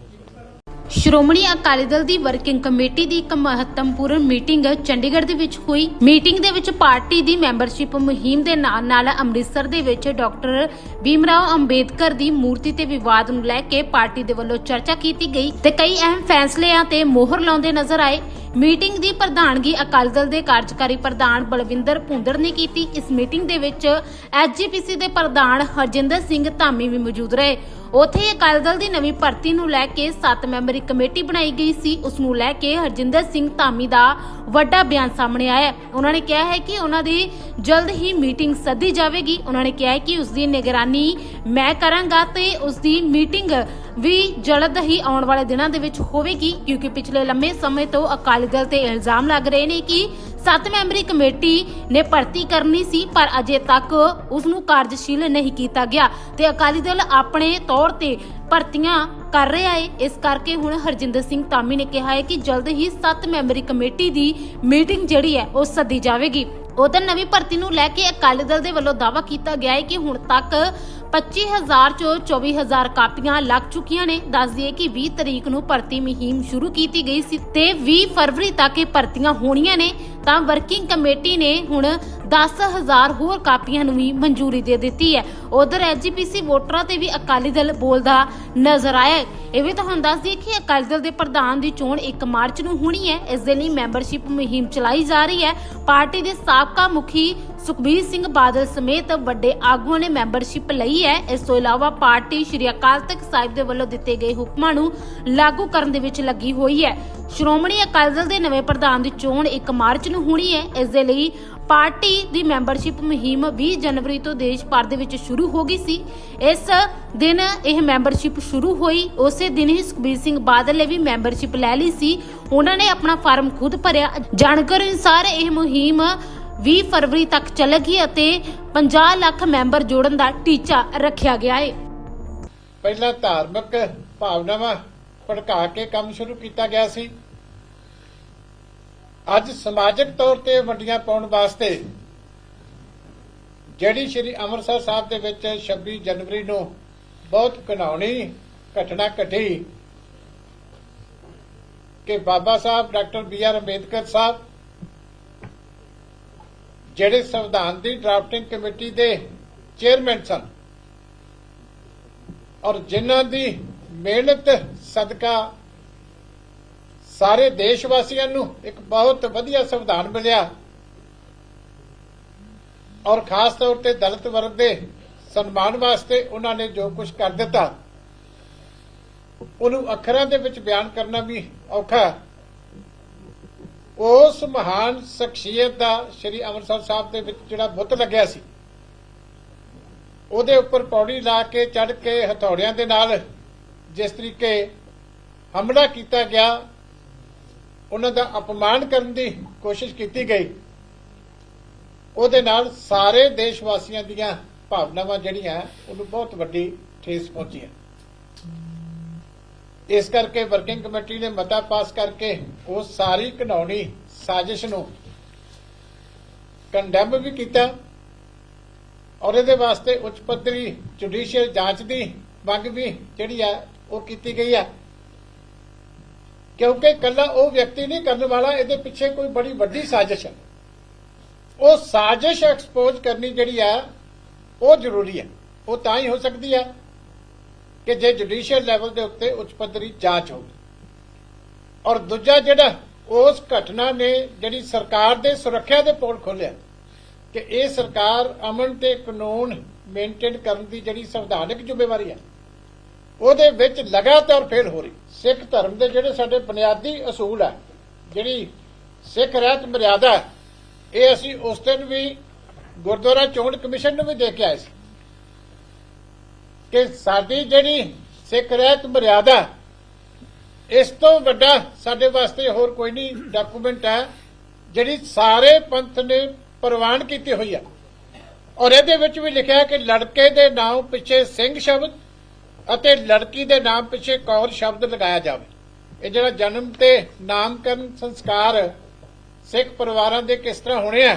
ਸ਼੍ਰੋਮਣੀ ਅਕਾਲੀ ਦਲ ਦੀ ਵਰਕਿੰਗ ਕਮੇਟੀ ਦੀ ਇੱਕ ਮਹੱਤਵਪੂਰਨ ਮੀਟਿੰਗ ਚੰਡੀਗੜ੍ਹ ਦੇ ਵਿੱਚ ਹੋਈ। ਮੀਟਿੰਗ ਦੇ ਵਿੱਚ ਪਾਰਟੀ ਦੀ ਮੈਂਬਰਸ਼ਿਪ ਮੁਹਿੰਮ ਦੇ ਨਾਲ ਨਾਲ ਅੰਮ੍ਰਿਤਸਰ ਦੇ ਵਿੱਚ ਡਾਕਟਰ ਭੀਮਰਾਓ ਅੰਬੇਦਕਰ ਦੀ ਮੂਰਤੀ ਤੇ ਵਿਵਾਦ ਨੂੰ ਲੈ ਕੇ ਪਾਰਟੀ ਦੇ ਵੱਲੋਂ ਚਰਚਾ ਕੀਤੀ ਗਈ ਤੇ ਕਈ ਅਹਿਮ ਫੈਸਲਿਆਂ ਤੇ ਮੋਹਰ ਲਾਉਂਦੇ ਨਜ਼ਰ ਆਏ। ਮੀਟਿੰਗ ਦੀ ਪ੍ਰਧਾਨਗੀ ਅਕਾਲੀ ਦਲ ਦੇ ਕਾਰਜਕਾਰੀ ਪ੍ਰਧਾਨ ਬਲਵਿੰਦਰ ਭੁੰਦੜ ਨੇ ਕੀਤੀ। ਇਸ ਮੀਟਿੰਗ ਦੇ ਵਿੱਚ ਐਸਜੀਪੀਸੀ ਦੇ ਪ੍ਰਧਾਨ ਹਰਜਿੰਦਰ ਸਿੰਘ ਧਾਮੀ ਵੀ ਮੌਜੂਦ ਰਹੇ। ਉੱਥੇ ਅਕਾਲੀ ਦਲ ਦੀ ਨਵੀਂ ਭਰਤੀ ਨੂੰ ਲੈ ਕੇ 7 ਮੈਂਬਰੀ ਕਮੇਟੀ ਬਣਾਈ ਗਈ ਸੀ। ਉਸ ਨੂੰ ਲੈ ਕੇ ਹਰਜਿੰਦਰ ਸਿੰਘ ਧਾਮੀ ਦਾ ਵੱਡਾ ਬਿਆਨ ਸਾਹਮਣੇ ਆਇਆ। ਉਹਨਾਂ ਨੇ ਕਿਹਾ ਹੈ ਕਿ ਉਹਨਾਂ ਦੀ ਜਲਦ ਹੀ ਮੀਟਿੰਗ ਸੱਦੀ ਜਾਵੇਗੀ। ਉਹਨਾਂ ਨੇ ਕਿਹਾ ਹੈ ਕਿ ਉਸ ਦੀ ਨਿਗਰਾਨੀ ਮੈਂ ਕਰਾਂਗਾ ਤੇ ਉਸ ਦੀ ਮੀਟਿੰਗ ਵੀ ਜਲਦ ਹੀ ਆਉਣ ਵਾਲੇ ਦਿਨਾਂ ਦੇ ਵਿੱਚ ਹੋਵੇਗੀ, ਕਿਉਂਕਿ ਪਿਛਲੇ ਲੰਮੇ ਸਮੇਂ ਤੋਂ ਅਕਾਲੀ ਦਲ ਤੇ ਇਲਜ਼ਾਮ ਲੱਗ ਰਹੇ ਨੇ ਕਿ ਸੱਤ ਮੈਂਬਰੀ ਕਮੇਟੀ ਨੇ ਭਰਤੀ ਕਰਨੀ ਸੀ, ਪਰ ਅਜੇ ਤੱਕ ਉਸ ਨੂੰ ਕਾਰਜਸ਼ੀਲ ਨਹੀਂ ਕੀਤਾ ਗਿਆ ਤੇ ਅਕਾਲੀ ਦਲ ਆਪਣੇ ਤੌਰ ਤੇ ਭਰਤੀਆਂ ਕਰ ਰਿਹਾ ਹੈ ਇਸ ਕਰਕੇ ਹੁਣ ਹਰਜਿੰਦਰ ਸਿੰਘ ਧਾਮੀ ਨੇ ਕਿਹਾ ਹੈ ਕਿ ਜਲਦ ਹੀ ਸੱਤ ਮੈਂਬਰੀ ਕਮੇਟੀ ਦੀ ਮੀਟਿੰਗ ਜਿਹੜੀ ਹੈ ਉਹ ਸੱਦੀ ਜਾਵੇਗੀ। ਉਧਰ ਨਵੀਂ ਭਰਤੀ ਨੂੰ ਲੈ ਕੇ ਅਕਾਲੀ ਦਲ ਦੇ ਵੱਲੋਂ ਦਾਵਾ ਕੀਤਾ ਗਿਆ ਹੈ ਕਿ ਹੁਣ ਤੱਕ 25000 ਚੋਂ 24000 ਕਾਪੀਆਂ ਲੱਗ ਚੁੱਕੀਆਂ ਨੇ। ਦੱਸ ਦਈਏ ਕਿ 20 ਤਰੀਕ ਨੂੰ ਭਰਤੀ ਮੁਹਿੰਮ ਸ਼ੁਰੂ ਕੀਤੀ ਗਈ ਸੀ ਤੇ 20 ਫਰਵਰੀ ਤੱਕ ਇਹ ਭਰਤੀਆਂ ਹੋਣੀਆਂ ਨੇ। ਤਾਂ ਵਰਕਿੰਗ ਕਮੇਟੀ ਨੇ ਹੁਣ 10000 ਹੋਰ ਕਾਪੀਆਂ ਨੂੰ ਵੀ ਮਨਜ਼ੂਰੀ ਦੇ ਦਿੱਤੀ ਹੈ। ਉਧਰ ਐਜੀਪੀਸੀ ਵੋਟਰਾਂ ਤੇ ਵੀ ਅਕਾਲੀ ਦਲ ਬੋਲਦਾ ਨਜ਼ਰ ਆਇਆ ਇਹ ਵੀ ਤੁਹਾਨੂੰ ਦੱਸ ਦਈਏ ਕਿ ਅਕਾਲੀ ਦਲ ਦੇ ਪ੍ਰਧਾਨ ਦੀ ਚੋਣ 1 ਮਾਰਚ ਨੂੰ ਹੋਣੀ ਹੈ। ਇਸ ਦੇ ਲਈ ਮੈਂਬਰਸ਼ਿਪ ਮੁਹਿੰਮ ਚਲਾਈ ਜਾ ਰਹੀ ਹੈ। ਪਾਰਟੀ ਦੇ ਸਾਬਕਾ ਮੁਖੀ ਸੁਖਬੀਰ ਸਿੰਘ ਬਾਦਲ ਸਮੇਤ ਵੱਡੇ ਆਗੂਆਂ ਨੇ ਮੈਂਬਰਸ਼ਿਪ ਲਈ ਹੈ। ਇਸ ਤੋਂ ਇਲਾਵਾ ਪਾਰਟੀ ਸ਼੍ਰੀ ਅਕਾਲ ਤਖਤ ਸਾਹਿਬ ਦੇ ਵੱਲੋਂ ਦਿੱਤੇ ਗਏ ਹੁਕਮਾਂ ਨੂੰ ਲਾਗੂ ਕਰਨ ਦੇ ਵਿੱਚ ਲੱਗੀ ਹੋਈ ਹੈ। ਸ਼੍ਰੋਮਣੀ ਅਕਾਲੀ ਦਲ ਦੇ ਨਵੇਂ ਪ੍ਰਧਾਨ ਦੀ ਚੋਣ 1 ਮਾਰਚ ਨੂੰ ਹੋਣੀ ਹੈ। ਇਸ ਦੇ ਲਈ ਪਾਰਟੀ ਦੀ ਮੈਂਬਰਸ਼ਿਪ ਮੁਹਿੰਮ 20 ਜਨਵਰੀ ਤੋਂ ਦੇਸ਼ ਭਰ ਦੇ ਵਿੱਚ ਸ਼ੁਰੂ ਹੋ ਗਈ ਸੀ। ਇਸ ਦਿਨ ਇਹ ਮੈਂਬਰਸ਼ਿਪ ਸ਼ੁਰੂ ਹੋਈ। ਉਸੇ ਦਿਨ ਹੀ ਸੁਖਬੀਰ ਸਿੰਘ ਬਾਦਲ ਨੇ ਵੀ ਮੈਂਬਰਸ਼ਿਪ ਲੈ ਲਈ ਸੀ। ਉਹਨਾਂ ਨੇ ਆਪਣਾ ਫਾਰਮ ਖੁਦ ਭਰਿਆ। ਜਾਣਕਾਰੀ ਅਨੁਸਾਰ ਇਹ ਮੁਹਿੰਮ 20 ਫਰਵਰੀ ਤੱਕ ਚੱਲੇਗੀ ਅਤੇ 50 ਲੱਖ ਮੈਂਬਰ ਜੋੜਨ ਦਾ ਟੀਚਾ ਰੱਖਿਆ ਗਿਆ ਹੈ। ਪਹਿਲਾਂ ਧਾਰਮਿਕ ਭਾਵਨਾਵਾਂ ਭੜਕਾ ਕੇ ਕੰਮ ਸ਼ੁਰੂ ਕੀਤਾ ਗਿਆ ਸੀ। ਅੱਜ ਸਮਾਜਿਕ ਤੌਰ ਤੇ ਵੰਡੀਆਂ ਪਾਉਣ ਵਾਸਤੇ ਜਿਹੜੀ ਸ਼੍ਰੀ ਅੰਮ੍ਰਿਤਸਰ ਸਾਹਿਬ ਦੇ ਵਿੱਚ 26 ਜਨਵਰੀ ਨੂੰ ਬਹੁਤ ਘਿਨਾਉਣੀ ਘਟਨਾ ਘਟੀ ਕਿ Baba Sahib, doctor B R Ambedkar Sahib ਜਿਹੜੇ ਸੰਵਿਧਾਨ ਦੀ ਡਰਾਫਟਿੰਗ ਕਮੇਟੀ ਦੇ ਚੇਅਰਮੈਨ ਸਨ ਔਰ ਜਿਨ੍ਹਾਂ ਦੀ ਮਿਹਨਤ ਸਦਕਾ ਸਾਰੇ ਦੇਸ਼ ਵਾਸੀਆਂ ਨੂੰ ਇੱਕ ਬਹੁਤ ਵਧੀਆ ਸੰਵਿਧਾਨ ਮਿਲਿਆ। ਔਰ ਖਾਸ ਤੌਰ ਤੇ ਦਲਿਤ ਵਰਗ ਦੇ ਸਨਮਾਨ ਵਾਸਤੇ ਉਹਨਾਂ ਨੇ ਜੋ ਕੁਝ ਕਰ ਦਿੱਤਾ, ਉਹਨੂੰ ਅੱਖਰਾਂ ਦੇ ਵਿੱਚ ਬਿਆਨ ਕਰਨਾ ਵੀ ਔਖਾ ਉਸ ਮਹਾਨ ਸ਼ਖਸੀਅਤ ਦਾ ਸ੍ਰੀ ਅੰਮ੍ਰਿਤਸਰ ਸਾਹਿਬ ਦੇ ਵਿੱਚ ਜਿਹੜਾ ਬੁੱਤ ਲੱਗਿਆ ਸੀ, ਉਹਦੇ ਉੱਪਰ ਪੌੜੀ ਲਾ ਕੇ ਚੜ ਕੇ ਹਥੌੜਿਆਂ ਦੇ ਨਾਲ ਜਿਸ ਤਰੀਕੇ ਹਮਲਾ ਕੀਤਾ ਗਿਆ, ਉਹਨਾਂ ਦਾ ਅਪਮਾਨ ਕਰਨ ਦੀ ਕੋਸ਼ਿਸ਼ ਕੀਤੀ ਗਈ। ਉਹਦੇ ਨਾਲ ਸਾਰੇ ਦੇਸ਼ ਵਾਸੀਆਂ ਦੀਆਂ ਭਾਵਨਾਵਾਂ ਜਿਹੜੀਆਂ, ਉਹਨੂੰ ਬਹੁਤ ਵੱਡੀ ਠੇਸ ਪਹੁੰਚੀ ਹੈ। ਇਸ ਕਰਕੇ ਵਰਕਿੰਗ ਕਮੇਟੀ ਨੇ ਮਤਾ ਪਾਸ ਕਰਕੇ ਉਹ ਸਾਰੀ ਘਿਨਾਉਣੀ ਸਾਜ਼ਿਸ਼ ਨੂੰ ਕੰਡੈਮ ਵੀ ਕੀਤਾ ਔਰ ਇਹਦੇ ਵਾਸਤੇ ਉੱਚ ਪੱਧਰੀ ਜੁਡੀਸ਼ੀਅਲ ਜਾਂਚ ਦੀ ਮੰਗ ਵੀ ਜਿਹੜੀ ਆ ਉਹ ਕੀਤੀ ਗਈ ਆ ਕਿਉਂਕਿ ਕੱਲਾ ਉਹ ਵਿਅਕਤੀ ਨਹੀਂ ਕਰਨ ਵਾਲਾ, ਇਹਦੇ ਪਿੱਛੇ ਕੋਈ ਬੜੀ ਵੱਡੀ ਸਾਜ਼ਿਸ਼ ਹੈ। ਉਹ ਸਾਜ਼ਿਸ਼ ਐਕਸਪੋਜ਼ ਕਰਨੀ ਜਿਹੜੀ ਆ, ਉਹ ਜ਼ਰੂਰੀ ਹੈ। ਉਹ ਤਾਂ ਹੀ ਹੋ ਸਕਦੀ ਹੈ ਕਿ ਜੇ ਜੁਡੀਸ਼ੀਅਲ ਲੈਵਲ ਦੇ ਉੱਤੇ ਉੱਚ ਪੱਧਰੀ ਜਾਂਚ ਹੋਵੇ। ਔਰ ਦੂਜਾ ਜਿਹੜਾ, ਉਸ ਘਟਨਾ ਨੇ ਜਿਹੜੀ ਸਰਕਾਰ ਦੇ ਸੁਰੱਖਿਆ ਦੇ ਪੋਲ ਖੋਲਿਆ ਕਿ ਇਹ ਸਰਕਾਰ ਅਮਨ ਤੇ ਕਾਨੂੰਨ ਮੇਨਟੇਨ ਕਰਨ ਦੀ ਜਿਹੜੀ ਸੰਵਿਧਾਨਕ ਜ਼ਿੰਮੇਵਾਰੀ ਹੈ ਉਹਦੇ ਵਿੱਚ ਲਗਾਤਾਰ ਫੇਲ ਹੋ ਰਹੀ। ਸਿੱਖ ਧਰਮ ਦੇ ਜਿਹੜੇ ਸਾਡੇ ਬੁਨਿਆਦੀ ਅਸੂਲ ਆ, ਜਿਹੜੀ ਸਿੱਖ ਰਹਿਤ ਮਰਿਆਦਾ ਇਹ ਅਸੀਂ ਉਸ ਦਿਨ ਵੀ ਗੁਰਦੁਆਰਾ ਚੋਣ ਕਮਿਸ਼ਨ ਨੂੰ ਵੀ ਦੇ ਕੇ ਆਏ ਸੀ ਕਿ ਸਾਡੀ ਜਿਹੜੀ ਸਿੱਖ ਰਹਿਤ ਮਰਿਆਦਾ ਇਸ ਤੋਂ ਵੱਡਾ ਸਾਡੇ ਵਾਸਤੇ ਹੋਰ ਕੋਈ ਨਹੀਂ ਡਾਕੂਮੈਂਟ ਹੈ, ਜਿਹੜੀ ਸਾਰੇ ਪੰਥ ਨੇ ਪ੍ਰਵਾਨ ਕੀਤੀ ਹੋਈ ਹੈ ਔਰ ਇਹਦੇ ਵਿੱਚ ਵੀ ਲਿਖਿਆ ਕਿ ਲੜਕੇ ਦੇ ਨਾਮ ਪਿੱਛੇ ਸਿੰਘ ਸ਼ਬਦ ਅਤੇ ਲੜਕੀ ਦੇ ਨਾਮ ਪਿੱਛੇ ਕੌਰ ਸ਼ਬਦ ਲਗਾਇਆ ਜਾਵੇ। ਇਹ ਜਿਹੜਾ ਜਨਮ ਤੇ ਨਾਮਕਰਨ ਸੰਸਕਾਰ ਸਿੱਖ ਪਰਿਵਾਰਾਂ ਦੇ ਕਿਸ ਤਰ੍ਹਾਂ ਹੋਣੇ ਆ,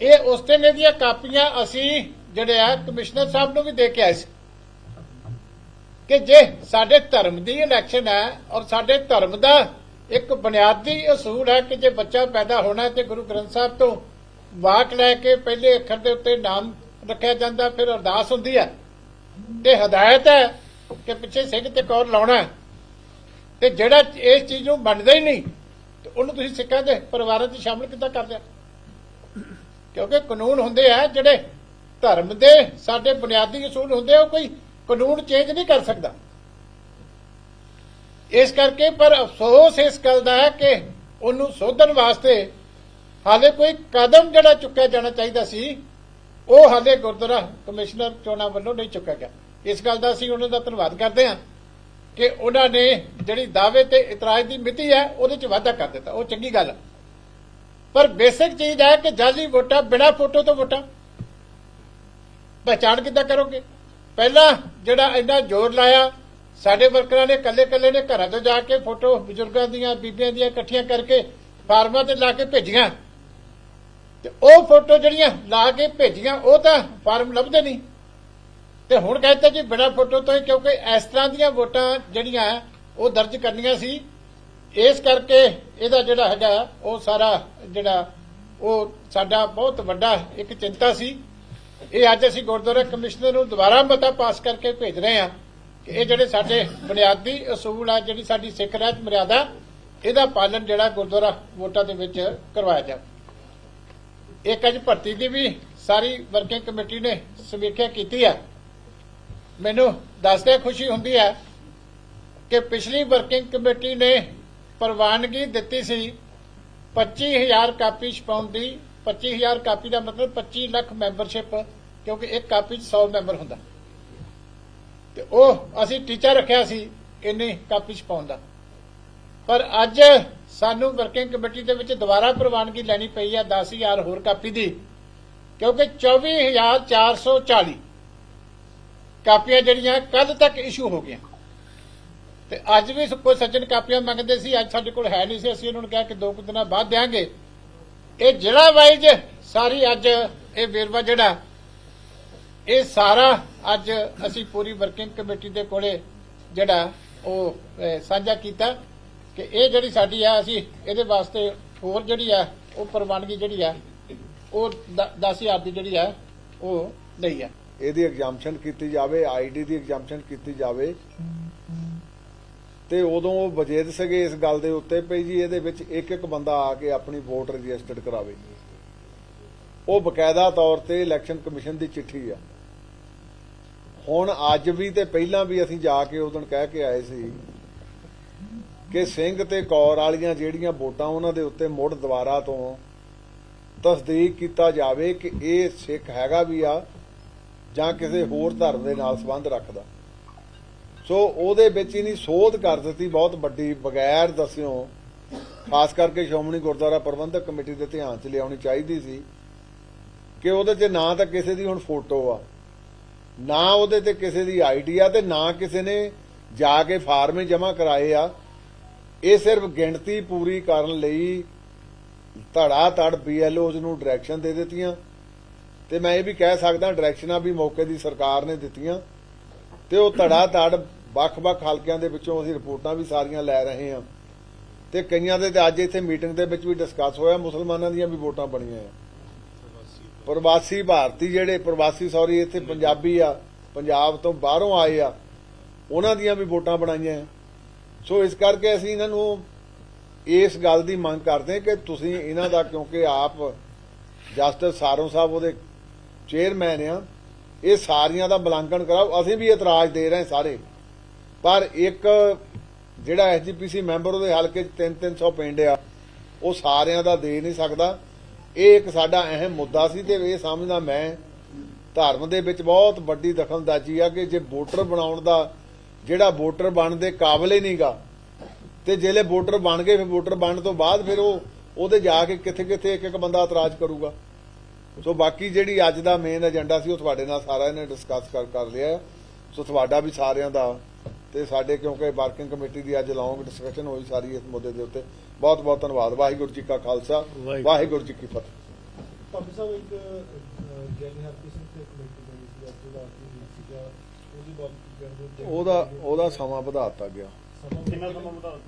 ਇਹ ਉਸ ਦਿਨ ਇਹਦੀਆਂ ਕਾਪੀਆਂ ਅਸੀਂ ਜਿਹੜੇ ਆ ਕਮਿਸ਼ਨਰ ਸਾਹਿਬ ਨੂੰ ਵੀ ਦੇ ਕੇ ਆਏ ਸੀ ਕਿ ਜੇ ਸਾਡੇ ਧਰਮ ਦੀ ਇਲੈਕਸ਼ਨ ਹੈ ਔਰ ਸਾਡੇ ਧਰਮ ਦਾ ਇੱਕ ਬੁਨਿਆਦੀ ਅਸੂਲ ਹੈ ਕਿ ਜੇ ਬੱਚਾ ਪੈਦਾ ਹੋਣਾ ਤੇ ਗੁਰੂ ਗ੍ਰੰਥ ਸਾਹਿਬ ਤੋਂ ਵਾਕ ਲੈ ਕੇ ਪਹਿਲੇ ਅੱਖਰ ਦੇ ਉੱਤੇ ਨਾਮ ਰੱਖਿਆ ਜਾਂਦਾ, ਫਿਰ ਅਰਦਾਸ ਹੁੰਦੀ ਹੈ। ਤੇ ਹਦਾਇਤ ਹੈ ਕਿ ਪਿੱਛੇ ਸਿੰਘ ਤੇ ਕੌਰ ਲਾਉਣਾ ਤੇ ਜਿਹੜਾ ਇਸ ਚੀਜ਼ ਨੂੰ ਮੰਨਦਾ ਹੀ ਨਹੀਂ, ਤੇ ਉਹਨੂੰ ਤੁਸੀਂ ਸਿੱਖਾਂ ਦੇ ਪਰਿਵਾਰਾਂ 'ਚ ਸ਼ਾਮਲ ਕਿੱਦਾਂ ਕਰ ਲਿਆ ਕਿਉਂਕਿ ਕਾਨੂੰਨ ਹੁੰਦੇ ਆ, ਜਿਹੜੇ ਧਰਮ ਦੇ ਸਾਡੇ ਬੁਨਿਆਦੀ ਅਸੂਲ ਹੁੰਦੇ ਆ, ਉਹ ਕੋਈ ਕਾਨੂੰਨ ਚੇਂਜ ਨਹੀਂ ਕਰ ਸਕਦਾ। ਇਸ ਕਰਕੇ ਪਰ ਅਫਸੋਸ ਇਸ ਗੱਲ ਦਾ ਹੈ ਕਿ ਉਹਨੂੰ ਸੋਧਣ ਵਾਸਤੇ ਹਾਲੇ ਕੋਈ ਕਦਮ ਜਿਹੜਾ ਚੁੱਕਿਆ ਜਾਣਾ ਚਾਹੀਦਾ ਸੀ ਉਹ ਹਾਲੇ ਗੁਰਦੁਆਰਾ ਕਮਿਸ਼ਨਰ ਚੋਣਾਂ ਵੱਲੋਂ ਨਹੀਂ ਚੁੱਕਿਆ ਗਿਆ। ਇਸ ਗੱਲ ਦਾ ਅਸੀਂ ਉਹਨਾਂ ਦਾ ਧੰਨਵਾਦ ਕਰਦੇ ਹਾਂ ਕਿ ਉਹਨਾਂ ਨੇ ਜਿਹੜੀ ਦਾਅਵੇ ਤੇ ਇਤਰਾਜ਼ ਦੀ ਮਿਤੀ ਹੈ, ਉਹਦੇ 'ਚ ਵਾਧਾ ਕਰ ਦਿੱਤਾ। ਉਹ ਚੰਗੀ ਗੱਲ ਪਰ ਬੇਸਿਕ ਚੀਜ਼ ਹੈ ਕਿ ਜਾਲੀ ਵੋਟਾਂ, ਬਿਨਾਂ ਫੋਟੋ ਤੋਂ ਵੋਟਾਂ, ਪਹਿਚਾਣ ਕਿੱਦਾਂ ਕਰੋਗੇ? ਪਹਿਲਾਂ ਜਿਹੜਾ ਇੰਨਾ ਜ਼ੋਰ ਲਾਇਆ, ਸਾਡੇ ਵਰਕਰਾਂ ਨੇ ਕੱਲੇ-ਕੱਲੇ ਨੇ ਘਰਾਂ ਤੋਂ ਜਾ ਕੇ ਫੋਟੋ ਬਜ਼ੁਰਗਾਂ ਦੀਆਂ, ਬੀਬੀਆਂ ਦੀਆਂ ਇਕੱਠੀਆਂ ਕਰਕੇ ਫਾਰਮਾਂ ਤੇ ਲਾ ਕੇ ਭੇਜੀਆਂ। ਤੇ ਉਹ ਫੋਟੋ ਜਿਹੜੀਆਂ ਲਾ ਕੇ ਭੇਜੀਆਂ, ਉਹ ਤਾਂ ਫਾਰਮ ਲੱਭਦੇ ਨਹੀਂ। ਤੇ ਹੁਣ ਕਹਿੰਦੇ ਜੀ ਬਿਨਾ ਫੋਟੋ ਤੋਂ ਹੀ, ਕਿਉਂਕਿ ਇਸ ਤਰ੍ਹਾਂ ਦੀਆਂ ਵੋਟਾਂ ਜਿਹੜੀਆਂ ਉਹ ਦਰਜ ਕਰਨੀਆਂ ਸੀ। ਇਸ ਕਰਕੇ ਇਹਦਾ ਜਿਹੜਾ ਹੈਗਾ, ਉਹ ਸਾਰਾ ਜਿਹੜਾ, ਉਹ ਸਾਡਾ ਬਹੁਤ ਵੱਡਾ ਇੱਕ ਚਿੰਤਾ ਸੀ। ਇਹ ਅੱਜ ਅਸੀਂ ਗੁਰਦੁਆਰਾ ਕਮਿਸ਼ਨਰ ਨੂੰ ਦੁਬਾਰਾ ਮਤਾ ਪਾਸ ਕਰਕੇ ਭੇਜ ਰਹੇ ਹਾਂ ਕਿ ਇਹ ਜਿਹੜੇ ਸਾਡੇ ਬੁਨਿਆਦੀ ਅਸੂਲ ਆ, ਜਿਹੜੀ ਸਾਡੀ ਸਿੱਖ ਰਹਿਤ ਮਰਿਆਦਾ, ਇਹਦਾ ਪਾਲਣ ਜਿਹੜਾ ਗੁਰਦੁਆਰਾ ਵੋਟਾਂ ਦੇ ਵਿੱਚ ਕਰਵਾਇਆ ਜਾਵੇ। ਇੱਕ ਅੱਜ ਭਰਤੀ ਦੀ ਵੀ ਸਾਰੀ ਵਰਕਿੰਗ ਕਮੇਟੀ ਨੇ ਸਮੀਖਿਆ ਕੀਤੀ ਹੈ ਮੈਨੂੰ ਦੱਸਦੇ ਖੁਸ਼ੀ ਹੁੰਦੀ ਹੈ ਕਿ ਪਿਛਲੀ ਵਰਕਿੰਗ ਕਮੇਟੀ ਨੇ ਪ੍ਰਵਾਨਗੀ ਦਿੱਤੀ ਸੀ 25000 ਕਾਪੀ ਛਪਾਉਣ ਦੀ। 25000 ਕਾਪੀ ਦਾ ਮਤਲਬ 25 ਲੱਖ ਮੈਂਬਰਸ਼ਿਪ ਕਿਉਂਕਿ ਇੱਕ ਕਾਪੀ 'ਚ 100 ਮੈਂਬਰ ਹੁੰਦਾ। ਤੇ ਉਹ ਅਸੀਂ ਟੀਚਾ ਰੱਖਿਆ ਸੀ ਇੰਨੀ ਕਾਪੀ ਛਪਾਉਣ ਦਾ। ਪਰ ਅੱਜ ਸਾਨੂੰ ਵਰਕਿੰਗ ਕਮੇਟੀ ਦੇ ਵਿੱਚ ਦੁਬਾਰਾ ਪ੍ਰਵਾਨਗੀ ਲੈਣੀ ਪਈ ਆ 10000 ਹੋਰ ਕਾਪੀ ਦੀ, ਕਿਉਂਕਿ 24440 ਕਾਪੀਆਂ ਜਿਹੜੀਆਂ ਕੱਲ ਤੱਕ ਇਸ਼ੂ ਹੋ ਗਈਆਂ। ਤੇ ਅੱਜ ਵੀ ਕੋਈ ਸੱਜਣ ਕਾਪੀਆਂ ਮੰਗਦੇ ਸੀ, ਅੱਜ ਸਾਡੇ ਕੋਲ ਹੈ ਨਹੀਂ ਸੀ, ਅਸੀਂ ਉਹਨਾਂ ਨੂੰ ਕਿਹਾ ਕਿ ਦੋ ਕੁ ਦਿਨਾਂ ਬਾਅਦ ਦੇਾਂਗੇ ਇਹ ਜ਼ਿਲ੍ਹਾ ਵਾਈਜ਼ ਸਾਰੀ ਅੱਜ ਇਹ ਵੇਰਵਾ ਜਿਹੜਾ, ਇਹ ਸਾਰਾ ਅੱਜ ਅਸੀਂ ਪੂਰੀ ਵਰਕਿੰਗ ਕਮੇਟੀ ਦੇ ਕੋਲੇ ਜਿਹੜਾ ਉਹ ਸਾਂਝਾ ਕੀਤਾ। ਕਿ ਇਹ ਜਿਹੜੀ ਸਾਡੀ ਆ, ਅਸੀਂ ਇਹਦੇ ਵਾਸਤੇ ਹੋਰ ਜਿਹੜੀ ਆ, ਉਹ ਪ੍ਰਵਾਨਗੀ ਜਿਹੜੀ ਆ, ਉਹ 10000 ਦੀ ਜਿਹੜੀ ਆ, ਉਹ ਲਈ ਆ। ਇਹਦੀ ਐਗਜ਼ਾਮਸ਼ਨ ਕੀਤੀ ਜਾਵੇ ਆਈਡੀ ਦੀ ਐਗਜ਼ਾਮਸ਼ਨ ਕੀਤੀ ਜਾਵੇ। ਤੇ ਉਦੋਂ ਉਹ ਵਜੇਦ ਸਗੇ ਇਸ ਗੱਲ ਦੇ ਉੱਤੇ ਪਈ ਜੀ, ਇਹਦੇ ਵਿੱਚ ਇੱਕ ਇੱਕ ਬੰਦਾ ਆ ਕੇ ਆਪਣੀ ਵੋਟ ਰਜਿਸਟਰਡ ਕਰਾਵੇ। ਉਹ ਬਕਾਇਦਾ ਤੌਰ ਤੇ ਇਲੈਕਸ਼ਨ ਕਮਿਸ਼ਨ ਦੀ ਚਿੱਠੀ ਆ। ਹੁਣ ਅੱਜ ਵੀ ਤੇ ਪਹਿਲਾਂ ਵੀ ਅਸੀਂ ਜਾ ਕੇ ਉਦੋਂ ਕਹਿ ਕੇ ਆਏ ਸੀ ਕਿ ਸਿੰਘ ਤੇ ਕੌਰ ਵਾਲੀਆਂ ਜਿਹੜੀਆਂ ਵੋਟਾਂ ਉਹਨਾਂ ਦੇ ਉੱਤੇ ਮੁੜ ਦੁਬਾਰਾ ਤੋਂ ਤਸਦੀਕ ਕੀਤਾ ਜਾਵੇ ਕਿ ਇਹ ਸਿੱਖ ਹੈਗਾ ਵੀ ਆ ਜਾਂ ਕਿਸੇ ਹੋਰ ਧਰਮ ਦੇ ਨਾਲ ਸੰਬੰਧ ਰੱਖਦਾ। ਸੋ ਉਹਦੇ ਵਿੱਚ ਹੀ ਨਹੀਂ ਸੋਧ ਕਰ ਦਿੱਤੀ ਬਹੁਤ ਵੱਡੀ ਬਗੈਰ ਦੱਸਿਓ, ਖਾਸ ਕਰਕੇ ਸ਼੍ਰੋਮਣੀ ਗੁਰਦੁਆਰਾ ਪ੍ਰਬੰਧਕ ਕਮੇਟੀ ਦੇ ਧਿਆਨ 'ਚ ਲਿਆਉਣੀ ਚਾਹੀਦੀ ਸੀ ਕਿ ਉਹਦੇ 'ਚ ਨਾ ਤਾਂ ਕਿਸੇ ਦੀ ਹੁਣ ਫੋਟੋ ਆ, ਨਾ ਉਹਦੇ ਤੇ ਕਿਸੇ ਦੀ ਆਈਡੀ ਆ ਤੇ ਨਾ ਕਿਸੇ ਨੇ ਜਾ ਕੇ ਫਾਰਮ ਜਮ੍ਹਾਂ ਕਰਾਏ ਆ ਇਹ ਸਿਰਫ ਗਿਣਤੀ ਪੂਰੀ ਕਰਨ ਲਈ ਧੜਾ ਧੜ ਬੀਐਲਓਜ਼ ਨੂੰ ਡਾਇਰੈਕਸ਼ਨ ਦੇ ਦਿੱਤੀਆਂ। ਤੇ ਮੈਂ ਇਹ ਵੀ ਕਹਿ ਸਕਦਾ ਡਾਇਰੈਕਸ਼ਨਾਂ ਵੀ ਮੌਕੇ ਦੀ ਸਰਕਾਰ ਨੇ ਦਿੱਤੀਆਂ। ਤੇ ਉਹ ਧੜਾ ਧੜ ਵੱਖ-ਵੱਖ ਹਲਕਿਆਂ ਦੇ ਵਿੱਚੋਂ ਅਸੀਂ ਰਿਪੋਰਟਾਂ ਵੀ ਸਾਰੀਆਂ ਲੈ ਰਹੇ ਹਾਂ। ਤੇ ਕਈਆਂ ਦੇ ਤੇ ਅੱਜ ਇੱਥੇ ਮੀਟਿੰਗ ਦੇ ਵਿੱਚ ਵੀ ਡਿਸਕਸ ਹੋਇਆ, ਮੁਸਲਮਾਨਾਂ ਦੀਆਂ ਵੀ ਵੋਟਾਂ ਬਣੀਆਂ ਆ। ਪ੍ਰਵਾਸੀ ਭਾਰਤੀ ਜਿਹੜੇ, ਪ੍ਰਵਾਸੀ ਸੌਰੀ ਇੱਥੇ ਪੰਜਾਬੀ ਆ, ਪੰਜਾਬ ਤੋਂ ਬਾਹਰੋਂ ਆਏ ਆ, ਉਹਨਾਂ ਦੀਆਂ ਵੀ ਵੋਟਾਂ ਬਣਾਈਆਂ ਆ। ਸੋ ਇਸ ਕਰਕੇ ਅਸੀਂ ਇਹਨਾਂ ਨੂੰ ਇਸ ਗੱਲ ਦੀ ਮੰਗ ਕਰਦੇ ਹਾਂ ਕਿ ਤੁਸੀਂ ਇਹਨਾਂ ਦਾ, ਕਿਉਂਕਿ ਆਪ ਜਸਟਿਸ ਸਾਰੋਂ ਸਾਹਿਬ ਉਹਦੇ ਚੇਅਰਮੈਨ ਆ, ਇਹ ਸਾਰੀਆਂ ਦਾ ਬਲਾਂਕਣ ਕਰਾਓ। ਅਸੀਂ ਵੀ ਇਤਰਾਜ਼ ਦੇ ਰਹੇ ਸਾਰੇ। ਪਰ ਇੱਕ ਜਿਹੜਾ ਐਸਜੀਪੀਸੀ ਮੈਂਬਰ ਉਹਦੇ ਹਲਕੇ 'ਚ 3-300 ਪਿੰਡ ਆ, ਉਹ ਸਾਰਿਆਂ ਦਾ ਦੇ ਨਹੀਂ ਸਕਦਾ। ਇਹ ਇੱਕ ਸਾਡਾ ਅਹਿਮ ਮੁੱਦਾ ਸੀ ਤੇ ਇਹ ਸਮਝਦਾ ਮੈਂ ਧਰਮ ਦੇ ਵਿੱਚ ਬਹੁਤ ਵੱਡੀ ਦਖਲਅੰਦਾਜ਼ੀ ਆ ਕਿ ਜੇ ਵੋਟਰ ਬਣਾਉਣ ਦਾ ਜਿਹੜਾ ਵੋਟਰ ਬਣਨ ਦੇ ਕਾਬਲ ਹੀ ਨਹੀਂਗਾ। ਤੇ ਜਿਹੜੇ ਵੋਟਰ ਬਣ ਗਏ ਫਿਰ ਵੋਟਰ ਬਣਨ ਤੋਂ ਬਾਅਦ ਫਿਰ ਉਹ ਉਹਦੇ ਜਾ ਕੇ ਕਿੱਥੇ ਕਿੱਥੇ ਇੱਕ ਇੱਕ ਬੰਦਾ ਇਤਰਾਜ਼ ਕਰੂਗਾ। ਸੋ ਬਾਕੀ ਜਿਹੜੀ ਅੱਜ ਦਾ ਮੇਨ ਏਜੰਡਾ ਸੀ ਉਹ ਤੁਹਾਡੇ ਨਾਲ ਸਾਰਾ ਇਹਨੇ ਡਿਸਕਸ ਕਰ ਕਰ ਲਿਆ ਸੋ ਤੁਹਾਡਾ ਵੀ ਸਾਰਿਆਂ ਦਾ ਤੇ ਸਾਡੇ ਕਿਉਂਕਿ ਵਰਕਿੰਗ ਕਮੇਟੀ ਦੀ ਅੱਜ ਲੌਂਗ ਡਿਸਕਸ਼ਨ ਹੋਈ ਸਾਰੀ ਇਸ ਮੁੱਦੇ ਦੇ ਉੱਤੇ। ਬਹੁਤ ਬਹੁਤ ਧੰਨਵਾਦ। ਵਾਹਿਗੁਰੂ ਜੀ ਕਾ ਖਾਲਸਾ ਵਾਹਿਗੁਰੂ। ਜੀ ਕੀ ਫਤਿਹ। ਭਾਬੀ ਸਾਹਿਬ ਇੱਕ ਜੈਨ ਹਰਪ੍ਰੀਤ ਸਿੰਘ ਤੇ ਕਮੇਟੀ ਬਣੀ ਸੀ ਅੱਜ ਦਾ ਸੀਗਾ? ਉਹਦੀ? ਉਹਦਾ ਸਮਾਂ ਵਧਾਤਾ ਗਿਆ। ਸਮਾਂ ਕਿੰਨਾ ਸਮਾਂ ਬਤਾ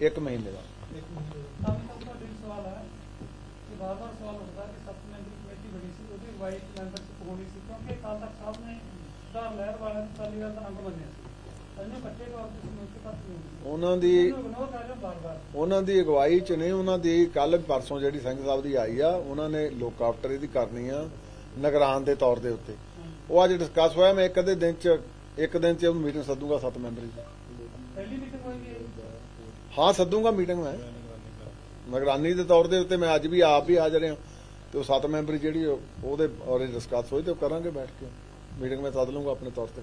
ਇੱਕ ਮਹੀਨੇ ਦਾ। ਬਾਰ-ਬਾਰ ਸਵਾਲ ਉੱਠਦਾ ਕਿ ਕਮੇਟੀ ਬਣੀ ਸੀ ਉਹਦੀ ਵਾਈਸ ਮੈਂਬਰਸ਼ਿਪ ਹੋਣੀ ਸੀ ਕਿਉਂਕਿ ਸਾਹਿਬ ਨੇ ਲਹਿਰ ਵਾਲਿਆਂ ਨੂੰ ਅੰਗ ਸੀ। ਉਹਨਾਂ ਦੀ ਉਹਨਾਂ ਦੀ ਅਗਵਾਈ ਚ ਨੇ ਉਹਨਾਂ ਦੀ ਕੱਲ ਪਰਸੋਂ ਜਿਹੜੀ ਸਿੰਘ ਸਾਹਿਬ ਦੀ ਆਈ ਆ ਉਹਨਾਂ ਨੇ ਲੋਕਾਪਟਰ ਇਹਦੀ ਕਰਨੀ ਆ ਨਿਗਰਾਨ ਦੇ ਤੌਰ ਦੇ ਉੱਤੇ। ਉਹ ਅੱਜ ਡਿਸਕਸ ਹੋਇਆ ਮੈਂ ਇੱਕ ਅੱਧੇ ਦਿਨ ਚ ਇੱਕ ਦਿਨ ਚ ਮੀਟਿੰਗ ਸੱਦੂਗਾ ਸੱਤ ਮੈਂਬਰੀ ਦੀ। ਪਹਿਲੀ ਮੀਟਿੰਗ ਹੋਈ ਹੈ ਹਾਂ ਸੱਦੂਗਾ ਮੀਟਿੰਗ ਮੈਂ। ਨਿਗਰਾਨੀ ਦੇ ਤੌਰ ਦੇ ਉੱਤੇ ਮੈਂ ਅੱਜ ਵੀ ਆਪ ਹੀ ਹਾਜ਼ਰ ਹਾਂ ਤੇ ਉਹ ਸੱਤ ਮੈਂਬਰੀ ਜਿਹੜੀ ਉਹ- ਉਹਦੇ ਔਰੇ ਡਿਸਕਸ ਹੋਈ ਤੇ ਉਹ ਕਰਾਂਗੇ ਬੈਠ ਕੇ। ਮੀਟਿੰਗ ਮੈਂ ਸੱਦ ਲੂੰਗਾ ਆਪਣੇ ਤੌਰ ਤੇ।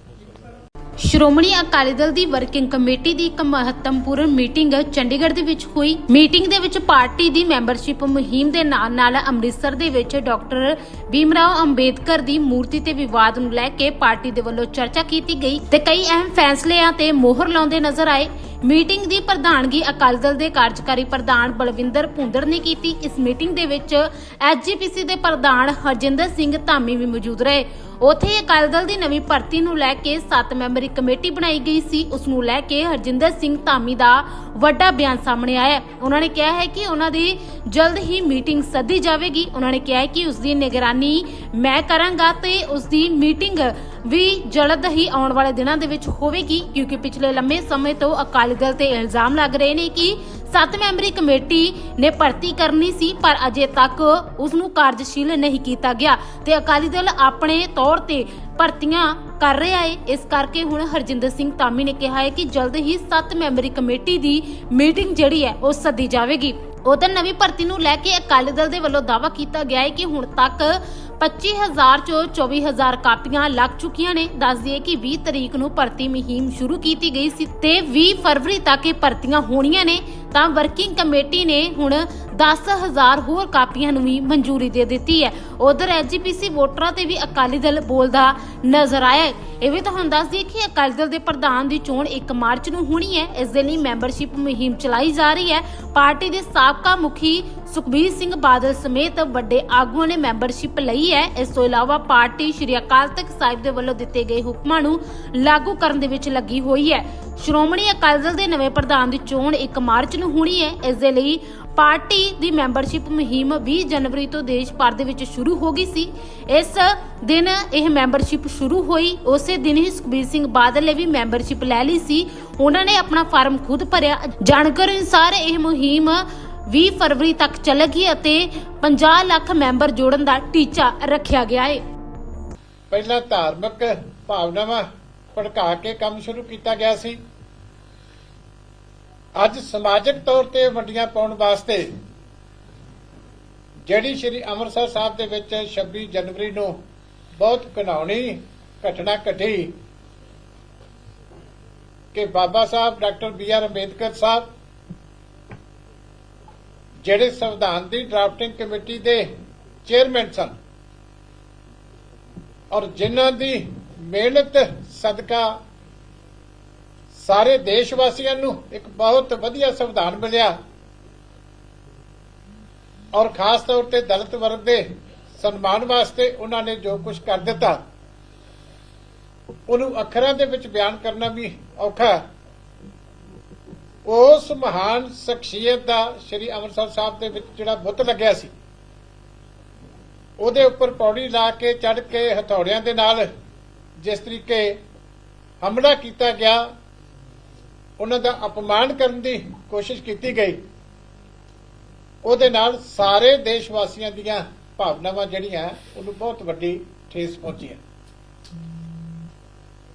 ਸ਼੍ਰੋਮਣੀ ਅਕਾਲੀ ਦਲ ਦੀ ਵਰਕਿੰਗ ਕਮੇਟੀ ਦੀ ਇੱਕ ਮਹੱਤਵਪੂਰਨ ਮੀਟਿੰਗ ਚੰਡੀਗੜ੍ਹ ਦੇ ਵਿੱਚ ਹੋਈ। ਮੀਟਿੰਗ ਦੇ ਵਿੱਚ ਪਾਰਟੀ ਦੀ ਮੈਂਬਰਸ਼ਿਪ ਮੁਹਿੰਮ ਦੇ ਨਾਲ ਨਾਲ ਅੰਮ੍ਰਿਤਸਰ ਦੇ ਵਿੱਚ ਡਾਕਟਰ ਭੀਮਰਾਓ ਅੰਬੇਦਕਰ ਦੀ ਮੂਰਤੀ ਤੇ ਵਿਵਾਦ ਨੂੰ ਲੈ ਕੇ ਪਾਰਟੀ ਦੇ ਵੱਲੋਂ ਚਰਚਾ ਕੀਤੀ ਗਈ ਤੇ ਕਈ ਅਹਿਮ ਫੈਸਲਿਆਂ ਤੇ ਮੋਹਰ ਲਾਉਂਦੇ ਨਜ਼ਰ ਆਏ। ਮੀਟਿੰਗ ਦੀ ਪ੍ਰਧਾਨਗੀ ਅਕਾਲੀ ਦਲ ਦੇ ਕਾਰਜਕਾਰੀ ਪ੍ਰਧਾਨ ਬਲਵਿੰਦਰ ਭੁੰਦਰ ਨੇ ਕੀਤੀ। ਇਸ ਮੀਟਿੰਗ ਦੇ ਵਿੱਚ ਐਸਜੀਪੀਸੀ ਦੇ ਪ੍ਰਧਾਨ ਹਰਜਿੰਦਰ ਸਿੰਘ ਧਾਮੀ ਵੀ ਮੌਜੂਦ ਰਹੇ। ਉੱਥੇ ਅਕਾਲੀ ਦਲ ਦੀ ਨਵੀਂ ਭਰਤੀ ਨੂੰ ਲੈ ਕੇ 7 ਮੈਂਬਰੀ ਕਮੇਟੀ ਬਣਾਈ ਗਈ ਸੀ। ਉਸ ਨੂੰ ਲੈ ਕੇ ਹਰਜਿੰਦਰ ਸਿੰਘ ਧਾਮੀ ਦਾ ਵੱਡਾ ਬਿਆਨ ਸਾਹਮਣੇ ਆਇਆ ਉਹਨਾਂ ਨੇ ਕਿਹਾ ਹੈ ਕਿ ਉਹਨਾਂ ਦੀ ਜਲਦ ਹੀ ਮੀਟਿੰਗ ਸੱਦੀ ਜਾਵੇਗੀ। ਉਹਨਾਂ ਨੇ ਕਿਹਾ ਕਿ ਉਸ ਦੀ ਨਿਗਰਾਨੀ ਮੈਂ ਕਰਾਂਗਾ ਤੇ ਉਸ ਦੀ ਮੀਟਿੰਗ ਵੀ ਜਲਦ ਹੀ ਆਉਣ ਵਾਲੇ ਦਿਨਾਂ ਦੇ ਵਿੱਚ ਹੋਵੇਗੀ, ਕਿਉਂਕਿ ਪਿਛਲੇ ਲੰਮੇ ਸਮੇਂ ਤੋਂ ਅਕਾਲੀ ਦਲ ਤੇ ਇਲਜ਼ਾਮ ਲੱਗ ਰਹੇ ਨੇ ਕਿ ਸੱਤ ਮੈਂਬਰੀ ਕਮੇਟੀ ਨੇ ਭਰਤੀ ਕਰਨੀ ਸੀ, ਪਰ ਅਜੇ ਤੱਕ ਉਸ ਨੂੰ ਕਾਰਜਸ਼ੀਲ ਨਹੀਂ ਕੀਤਾ ਗਿਆ ਤੇ ਅਕਾਲੀ ਦਲ ਆਪਣੇ ਤੌਰ ਤੇ ਭਰਤੀਆਂ ਕਰ ਰਿਹਾ ਹੈ ਇਸ ਕਰਕੇ ਹੁਣ ਹਰਜਿੰਦਰ ਸਿੰਘ ਧਾਮੀ ਨੇ ਕਿਹਾ ਹੈ ਕਿ ਜਲਦ ਹੀ ਸੱਤ ਮੈਂਬਰੀ ਕਮੇਟੀ ਦੀ ਮੀਟਿੰਗ ਜਿਹੜੀ ਹੈ ਉਹ ਸੱਦੀ ਜਾਵੇਗੀ। ਉਧਰ ਨਵੀਂ ਭਰਤੀ ਨੂੰ ਲੈ ਕੇ ਅਕਾਲੀ ਦਲ ਦੇ ਵੱਲੋਂ ਦਾਵਾ ਕੀਤਾ ਗਿਆ ਹੈ ਕਿ ਹੁਣ ਤੱਕ 25000 ਚੋਂ 24000 ਕਾਪੀਆਂ ਲੱਗ ਚੁੱਕੀਆਂ ਨੇ। ਦੱਸ ਦਈਏ ਕਿ 20 ਤਰੀਕ ਨੂੰ ਭਰਤੀ ਮੁਹਿੰਮ ਸ਼ੁਰੂ ਕੀਤੀ ਗਈ ਸੀ ਤੇ 20 ਫਰਵਰੀ ਤੱਕ ਇਹ ਭਰਤੀਆਂ ਹੋਣੀਆਂ ਨੇ। ਤਾਂ ਵਰਕਿੰਗ ਕਮੇਟੀ ਨੇ ਹੁਣ 10000 ਹੋਰ ਕਾਪੀਆਂ ਨੂੰ ਵੀ ਮਨਜ਼ੂਰੀ ਦੇ ਦਿੱਤੀ ਹੈ। ਉਧਰ ਐਜੀਪੀਸੀ ਵੋਟਰਾਂ ਤੇ ਵੀ ਅਕਾਲੀ ਦਲ ਬੋਲਦਾ ਨਜ਼ਰ ਆਇਆ ਹੈ। ਇਹ ਵੀ ਤੁਹਾਨੂੰ ਦੱਸ ਦਈਏ ਕਿ ਅਕਾਲੀ ਦਲ ਦੇ ਪ੍ਰਧਾਨ ਦੀ ਚੋਣ 1 ਮਾਰਚ ਨੂੰ ਹੋਣੀ ਹੈ। ਇਸ ਦੇ ਲਈ ਮੈਂਬਰਸ਼ਿਪ ਮੁਹਿੰਮ ਚਲਾਈ ਜਾ ਰਹੀ ਹੈ। ਪਾਰਟੀ ਦੇ ਸਾਬਕਾ ਮੁਖੀ ਸੁਖਬੀਰ ਸਿੰਘ ਬਾਦਲ ਸਮੇਤ ਵੱਡੇ ਆਗੂਆਂ ਨੇ ਮੈਂਬਰਸ਼ਿਪ ਲਈ ਹੈ। ਇਸ ਤੋਂ ਇਲਾਵਾ ਪਾਰਟੀ ਸ਼੍ਰੀ ਅਕਾਲ ਤਖਤ ਸਾਹਿਬ ਦੇ ਵੱਲੋਂ ਦਿੱਤੇ ਗਏ ਹੁਕਮਾਂ ਨੂੰ ਲਾਗੂ ਕਰਨ ਦੇ ਵਿੱਚ ਲੱਗੀ ਹੋਈ ਹੈ। ਸ਼੍ਰੋਮਣੀ ਅਕਾਲੀ ਦਲ ਦੇ ਨਵੇਂ ਪ੍ਰਧਾਨ ਦੀ ਚੋਣ 1 ਮਾਰਚ ਨੂੰ ਹੋਣੀ ਹੈ। ਇਸ ਦੇ ਲਈ ਪਾਰਟੀ ਦੀ ਮੈਂਬਰਸ਼ਿਪ ਮੁਹਿੰਮ 20 ਜਨਵਰੀ ਤੋਂ ਦੇਸ਼ ਭਰ ਦੇ ਵਿੱਚ ਸ਼ੁਰੂ ਹੋ ਗਈ ਸੀ। ਇਸ ਦਿਨ ਇਹ ਮੈਂਬਰਸ਼ਿਪ ਸ਼ੁਰੂ ਹੋਈ। ਉਸੇ ਦਿਨ ਹੀ ਸੁਖਬੀਰ ਸਿੰਘ ਬਾਦਲ ਨੇ ਵੀ ਮੈਂਬਰਸ਼ਿਪ ਲੈ ਲਈ ਸੀ। ਉਹਨਾਂ ਨੇ ਆਪਣਾ ਫਾਰਮ ਖੁਦ ਭਰਿਆ। ਜਾਣਕਾਰੀ ਅਨੁਸਾਰ ਇਹ ਮੁਹਿੰਮ 20 ਫਰਵਰੀ ਤੱਕ ਚੱਲੇਗੀ ਅਤੇ 50 ਲੱਖ ਮੈਂਬਰ ਜੋੜਨ ਦਾ ਟੀਚਾ ਰੱਖਿਆ ਗਿਆ ਹੈ ਪਹਿਲਾਂ ਧਾਰਮਿਕ ਭਾਵਨਾਵਾਂ ਭੜਕਾ ਕੇ ਕੰਮ ਸ਼ੁਰੂ ਕੀਤਾ ਗਿਆ ਸੀ। ਅੱਜ ਸਮਾਜਿਕ ਤੌਰ ਤੇ ਵੰਡੀਆਂ ਪਾਉਣ ਵਾਸਤੇ ਜਿਹੜੀ ਸ਼੍ਰੀ ਅੰਮ੍ਰਿਤਸਰ ਸਾਹਿਬ ਦੇ ਵਿੱਚ 26 ਜਨਵਰੀ ਨੂੰ ਬਹੁਤ ਘਿਨਾਉਣੀ ਘਟਨਾ ਘਟੀ ਕਿ Baba Sahib doctor B R Ambedkar Sahib ਜਿਹੜੇ ਸੰਵਿਧਾਨ ਦੀ ਡਰਾਫਟਿੰਗ ਕਮੇਟੀ ਦੇ ਚੇਅਰਮੈਨ ਸਨ ਔਰ ਜਿਨ੍ਹਾਂ ਦੀ ਮਿਹਨਤ, ਸਦਕਾ ਸਾਰੇ ਦੇਸ਼ ਵਾਸੀਆਂ ਨੂੰ ਇੱਕ ਬਹੁਤ ਵਧੀਆ ਸੰਵਿਧਾਨ ਮਿਲਿਆ ਔਰ ਖਾਸ ਤੌਰ ਤੇ ਦਲਿਤ ਵਰਗ ਦੇ ਸਨਮਾਨ ਵਾਸਤੇ ਉਹਨਾਂ ਨੇ ਜੋ ਕੁਝ ਕਰ ਦਿੱਤਾ। ਉਹਨੂੰ ਅੱਖਰਾਂ ਦੇ ਵਿੱਚ ਬਿਆਨ ਕਰਨਾ ਵੀ ਔਖਾ ਉਸ ਮਹਾਨ ਸ਼ਖਸੀਅਤ ਦਾ ਸ੍ਰੀ ਅੰਮ੍ਰਿਤਸਰ ਸਾਹਿਬ ਦੇ ਵਿੱਚ ਜਿਹੜਾ ਬੁੱਤ ਲੱਗਿਆ ਸੀ, ਉਹਦੇ ਉੱਪਰ ਪੌੜੀ ਲਾ ਕੇ ਚੜ ਕੇ ਹਥੌੜਿਆਂ ਦੇ ਨਾਲ ਜਿਸ ਤਰੀਕੇ ਹਮਲਾ ਕੀਤਾ ਗਿਆ, ਉਹਨਾਂ ਦਾ ਅਪਮਾਨ ਕਰਨ ਦੀ ਕੋਸ਼ਿਸ਼ ਕੀਤੀ ਗਈ, ਉਹਦੇ ਨਾਲ ਸਾਰੇ ਦੇਸ਼ ਵਾਸੀਆਂ ਦੀਆਂ ਭਾਵਨਾਵਾਂ ਜਿਹੜੀਆਂ, ਉਹਨੂੰ ਬਹੁਤ ਵੱਡੀ ਠੇਸ ਪਹੁੰਚੀ ਹੈ।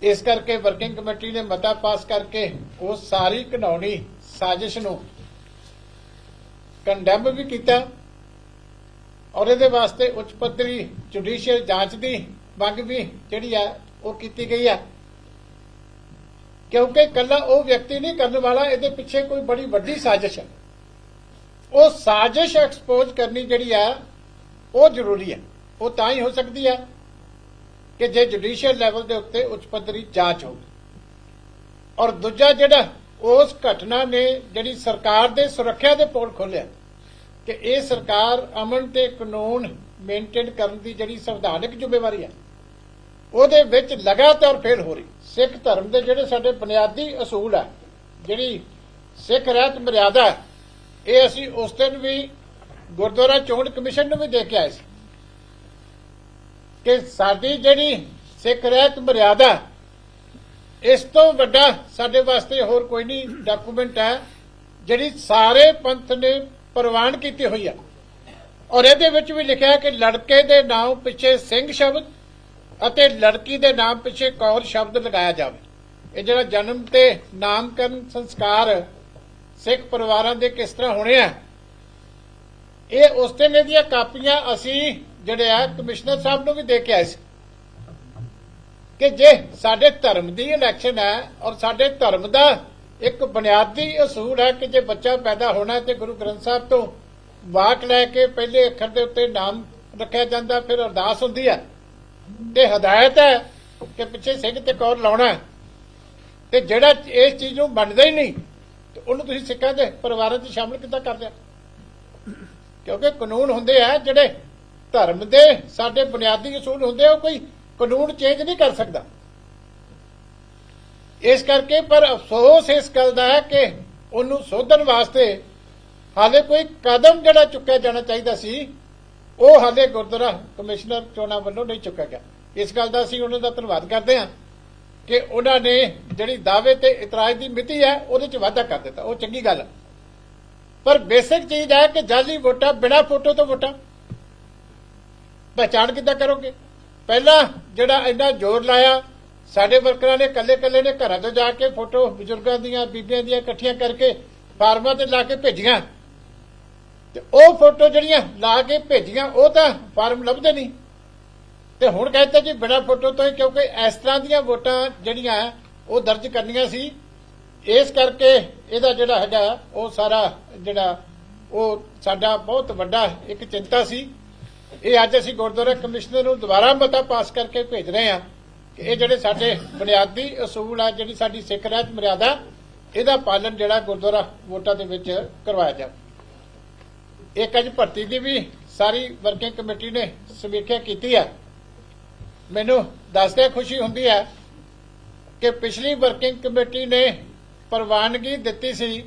ਇਸ ਕਰਕੇ ਵਰਕਿੰਗ ਕਮੇਟੀ ਨੇ ਮਤਾ ਪਾਸ ਕਰਕੇ ਉਹ ਸਾਰੀ ਘਿਨੌਣੀ ਸਾਜ਼ਿਸ਼ ਨੂੰ ਕੰਡੈਮ ਵੀ ਕੀਤਾ ਔਰ ਇਹਦੇ ਵਾਸਤੇ ਉੱਚ ਪੱਧਰੀ ਜੁਡੀਸ਼ੀਅਲ ਜਾਂਚ ਦੀ ਮੰਗ ਵੀ ਜਿਹੜੀ ਆ ਉਹ ਕੀਤੀ ਗਈ ਆ। ਕਿਉਂਕਿ ਕੱਲਾ ਉਹ ਵਿਅਕਤੀ ਨਹੀਂ ਕਰਨ ਵਾਲਾ, ਇਹਦੇ ਪਿੱਛੇ ਕੋਈ ਬੜੀ ਵੱਡੀ ਸਾਜ਼ਿਸ਼ ਹੈ ਉਹ ਸਾਜ਼ਿਸ਼ ਐਕਸਪੋਜ਼ ਕਰਨੀ ਜਿਹੜੀ ਆ, ਉਹ ਜ਼ਰੂਰੀ ਹੈ ਉਹ ਤਾਂ ਹੀ ਹੋ ਸਕਦੀ ਹੈ ਕਿ ਜੇ ਜੁਡੀਸ਼ੀਅਲ ਲੈਵਲ ਦੇ ਉੱਤੇ ਉੱਚ ਪੱਧਰੀ ਜਾਂਚ ਹੋਵੇ ਔਰ ਦੂਜਾ ਜਿਹੜਾ ਉਸ ਘਟਨਾ ਨੇ ਜਿਹੜੀ ਸਰਕਾਰ ਦੇ ਸੁਰੱਖਿਆ ਦੇ ਪੋਲ ਖੋਲਿਆ ਕਿ ਇਹ ਸਰਕਾਰ ਅਮਨ ਤੇ ਕਾਨੂੰਨ ਮੇਨਟੇਨ ਕਰਨ ਦੀ ਜਿਹੜੀ ਸੰਵਿਧਾਨਕ ਜ਼ਿੰਮੇਵਾਰੀ ਹੈ, ਉਹਦੇ ਵਿੱਚ ਲਗਾਤਾਰ ਫੇਲ ਹੋ ਰਹੀ। ਸਿੱਖ ਧਰਮ ਦੇ ਜਿਹੜੇ ਸਾਡੇ ਬੁਨਿਆਦੀ ਅਸੂਲ ਆ ਜਿਹੜੀ ਸਿੱਖ ਰਹਿਤ ਮਰਿਆਦਾ ਇਹ ਅਸੀਂ ਉਸ ਦਿਨ ਵੀ ਗੁਰਦੁਆਰਾ ਚੋਣ ਕਮਿਸ਼ਨ ਨੂੰ ਵੀ ਦੇ ਕੇ ਆਏ ਸੀ। ਕਿ ਸਾਡੀ ਜਿਹੜੀ ਸਿੱਖ ਰਹਿਤ ਮਰਿਆਦਾ ਇਸ ਤੋਂ ਵੱਡਾ ਸਾਡੇ ਵਾਸਤੇ ਹੋਰ ਕੋਈ ਨਹੀਂ ਡਾਕੂਮੈਂਟ ਹੈ, ਜਿਹੜੀ ਸਾਰੇ ਪੰਥ ਨੇ ਪ੍ਰਵਾਨ ਕੀਤੀ ਹੋਈ ਹੈ। ਔਰ ਇਹਦੇ ਵਿੱਚ ਵੀ ਲਿਖਿਆ ਹੈ ਕਿ ਲੜਕੇ ਦੇ ਨਾਮ ਪਿੱਛੇ ਸਿੰਘ ਸ਼ਬਦ ਅਤੇ ਲੜਕੀ ਦੇ ਨਾਮ ਪਿੱਛੇ ਕੌਰ ਸ਼ਬਦ ਲਗਾਇਆ ਜਾਵੇ। ਇਹ ਜਿਹੜਾ ਜਨਮ ਤੇ ਨਾਮਕਰਨ ਸੰਸਕਾਰ ਸਿੱਖ ਪਰਿਵਾਰਾਂ ਦੇ ਕਿਸ ਤਰ੍ਹਾਂ ਹੋਣੇ ਆ, ਇਹ ਉਸ ਦਿਨ ਇਹਦੀਆਂ ਕਾਪੀਆਂ ਅਸੀਂ ਜਿਹੜੇ ਆ, ਕਮਿਸ਼ਨਰ ਸਾਹਿਬ ਨੂੰ ਵੀ ਦੇ ਕੇ ਆਏ ਸੀ ਕਿ ਜੇ ਸਾਡੇ ਧਰਮ ਦੀ ਇਲੈਕਸ਼ਨ ਹੈ ਔਰ ਸਾਡੇ ਧਰਮ ਦਾ ਇੱਕ ਬੁਨਿਆਦੀ ਅਸੂਲ ਹੈ ਕਿ ਜੇ ਬੱਚਾ ਪੈਦਾ ਹੋਣਾ ਤੇ ਗੁਰੂ ਗ੍ਰੰਥ ਸਾਹਿਬ ਤੋਂ ਵਾਕ ਲੈ ਕੇ ਪਹਿਲੇ ਅੱਖਰ ਦੇ ਉੱਤੇ ਨਾਮ ਰੱਖਿਆ ਜਾਂਦਾ, ਫਿਰ ਅਰਦਾਸ ਹੁੰਦੀ ਹੈ। ਤੇ ਹਦਾਇਤ ਹੈ ਕਿ ਪਿੱਛੇ ਸਿੰਘ ਤੇ ਕੌਰ ਲਾਉਣਾ ਤੇ ਜਿਹੜਾ ਇਸ ਚੀਜ਼ ਨੂੰ ਮੰਨਦਾ ਹੀ ਨਹੀਂ, ਤੇ ਉਹਨੂੰ ਤੁਸੀਂ ਸਿੱਖਾਂ ਦੇ ਪਰਿਵਾਰਾਂ 'ਚ ਸ਼ਾਮਲ ਕਿੱਦਾਂ ਕਰਦੇ ਲਿਆ? ਕਿਉਂਕਿ ਕਾਨੂੰਨ ਹੁੰਦੇ ਆ ਜਿਹੜੇ ਧਰਮ ਦੇ ਸਾਡੇ ਬੁਨਿਆਦੀ ਅਸੂਲ ਹੁੰਦੇ ਆ, ਉਹ ਕੋਈ ਕਾਨੂੰਨ ਚੇਂਜ ਨਹੀਂ ਕਰ ਸਕਦਾ। ਇਸ ਕਰਕੇ ਪਰ ਅਫਸੋਸ ਇਸ ਗੱਲ ਦਾ ਹੈ ਕਿ ਉਹਨੂੰ ਸੋਧਣ ਵਾਸਤੇ ਹਾਲੇ ਕੋਈ ਕਦਮ ਜਿਹੜਾ ਚੁੱਕਿਆ ਜਾਣਾ ਚਾਹੀਦਾ ਸੀ, ਉਹ ਹਾਲੇ ਗੁਰਦੁਆਰਾ ਕਮਿਸ਼ਨਰ ਚੋਣਾਂ ਵੱਲੋਂ ਨਹੀਂ ਚੁੱਕਿਆ ਗਿਆ। ਇਸ ਗੱਲ ਦਾ ਅਸੀਂ ਉਹਨਾਂ ਦਾ ਧੰਨਵਾਦ ਕਰਦੇ ਹਾਂ ਕਿ ਉਹਨਾਂ ਨੇ ਜਿਹੜੀ ਦਾਅਵੇ ਤੇ ਇਤਰਾਜ਼ ਦੀ ਮਿਤੀ ਹੈ, ਉਹਦੇ 'ਚ ਵਾਧਾ ਕਰ ਦਿੱਤਾ। ਉਹ ਚੰਗੀ ਗੱਲ ਪਰ ਬੇਸਿਕ ਚੀਜ਼ ਹੈ ਕਿ ਜਾਲੀ ਵੋਟਾਂ ਬਿਨਾਂ ਫੋਟੋ ਤੋਂ ਵੋਟਾਂ। ਪਹਿਚਾਣ ਕਿੱਦਾਂ ਕਰੋਗੇ? ਪਹਿਲਾਂ ਜਿਹੜਾ ਇੰਨਾ ਜ਼ੋਰ ਲਾਇਆ, ਸਾਡੇ ਵਰਕਰਾਂ ਨੇ ਕੱਲੇ-ਕੱਲੇ ਨੇ ਘਰਾਂ ਤੋਂ ਜਾ ਕੇ ਫੋਟੋ ਬਜ਼ੁਰਗਾਂ ਦੀਆਂ, ਬੀਬੀਆਂ ਦੀਆਂ ਇਕੱਠੀਆਂ ਕਰਕੇ ਫਾਰਮਾਂ ਤੇ ਲਾ ਕੇ ਭੇਜੀਆਂ। ਤੇ ਉਹ ਫੋਟੋ ਜਿਹੜੀਆਂ ਲਾ ਕੇ ਭੇਜੀਆਂ, ਉਹ ਤਾਂ ਫਾਰਮ ਲੱਭਦੇ ਨਹੀਂ। ਤੇ ਹੁਣ ਕਹਿੰਦੇ ਜੀ, ਬਿਨਾਂ ਫੋਟੋ ਤੋਂ ਹੀ, ਕਿਉਂਕਿ ਇਸ ਤਰ੍ਹਾਂ ਦੀਆਂ ਵੋਟਾਂ ਜਿਹੜੀਆਂ, ਉਹ ਦਰਜ ਕਰਨੀਆਂ ਸੀ। ਇਸ ਕਰਕੇ ਇਹਦਾ ਜਿਹੜਾ ਹੈਗਾ, ਉਹ ਸਾਰਾ ਜਿਹੜਾ, ਉਹ ਸਾਡਾ ਬਹੁਤ ਵੱਡਾ ਇੱਕ ਚਿੰਤਾ ਸੀ। ਇਹ ਅੱਜ ਅਸੀਂ ਗੁਰਦੁਆਰਾ ਕਮਿਸ਼ਨਰ ਨੂੰ ਦੁਬਾਰਾ ਮਤਾ ਪਾਸ ਕਰਕੇ ਭੇਜ ਰਹੇ ਹਾਂ ਕਿ ਇਹ ਜਿਹੜੇ ਸਾਡੇ ਬੁਨਿਆਦੀ ਅਸੂਲ ਆ, ਜਿਹੜੀ ਸਾਡੀ ਸਿੱਖ ਰਹਿਤ ਮਰਿਆਦਾ, ਇਹਦਾ ਪਾਲਣ ਜਿਹੜਾ ਗੁਰਦੁਆਰਾ ਵੋਟਾਂ ਦੇ ਵਿੱਚ ਕਰਵਾਇਆ ਜਾਵੇ। ਇੱਕ ਅੱਜ ਭਰਤੀ ਦੀ ਵੀ ਸਾਰੀ ਵਰਕਿੰਗ ਕਮੇਟੀ ਨੇ ਸਮੀਖਿਆ ਕੀਤੀ ਹੈ। ਮੈਨੂੰ ਦੱਸਦੇ ਖੁਸ਼ੀ ਹੁੰਦੀ ਹੈ ਕਿ ਪਿਛਲੀ ਵਰਕਿੰਗ ਕਮੇਟੀ ਨੇ ਪ੍ਰਵਾਨਗੀ ਦਿੱਤੀ ਸੀ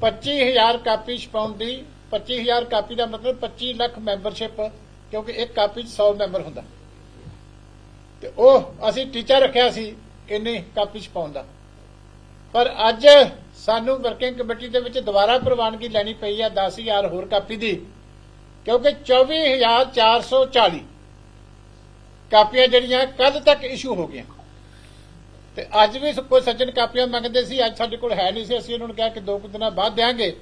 25000 ਕਾਪੀ ਛਪਾਉਣ ਦੀ 25000 ਕਾਪੀ ਦਾ ਮਤਲਬ 25 ਲੱਖ ਮੈਂਬਰਸ਼ਿਪ, ਕਿਉਂਕਿ ਇੱਕ ਕਾਪੀ 'ਚ 100 ਮੈਂਬਰ ਹੁੰਦਾ। ਤੇ ਉਹ ਅਸੀਂ ਟੀਚਾ ਰੱਖਿਆ ਸੀ ਇੰਨੀ ਕਾਪੀ ਚ ਪਾਉਣ ਦਾ। ਪਰ ਅੱਜ ਸਾਨੂੰ ਵਰਕਿੰਗ ਕਮੇਟੀ ਦੇ ਵਿੱਚ ਦੁਬਾਰਾ ਪ੍ਰਵਾਨਗੀ ਲੈਣੀ ਪਈ ਹੈ 10000 ਹੋਰ ਕਾਪੀ ਦੀ, ਕਿਉਂਕਿ 24440 ਕਾਪੀਆਂ ਜਿਹੜੀਆਂ ਕੱਲ ਤੱਕ ਇਸ਼ੂ ਹੋ ਗਈਆਂ। ਤੇ ਅੱਜ ਵੀ ਕੋਈ ਸੱਜਣ ਕਾਪੀਆਂ ਮੰਗਦੇ ਸੀ, ਅੱਜ ਸਾਡੇ ਕੋਲ ਹੈ ਨਹੀਂ ਸੀ, ਅਸੀਂ ਉਹਨਾਂ ਨੂੰ ਕਿਹਾ ਕਿ ਦੋ ਕੁ ਦਿਨਾਂ ਬਾਅਦ ਦੇਾਂਗੇ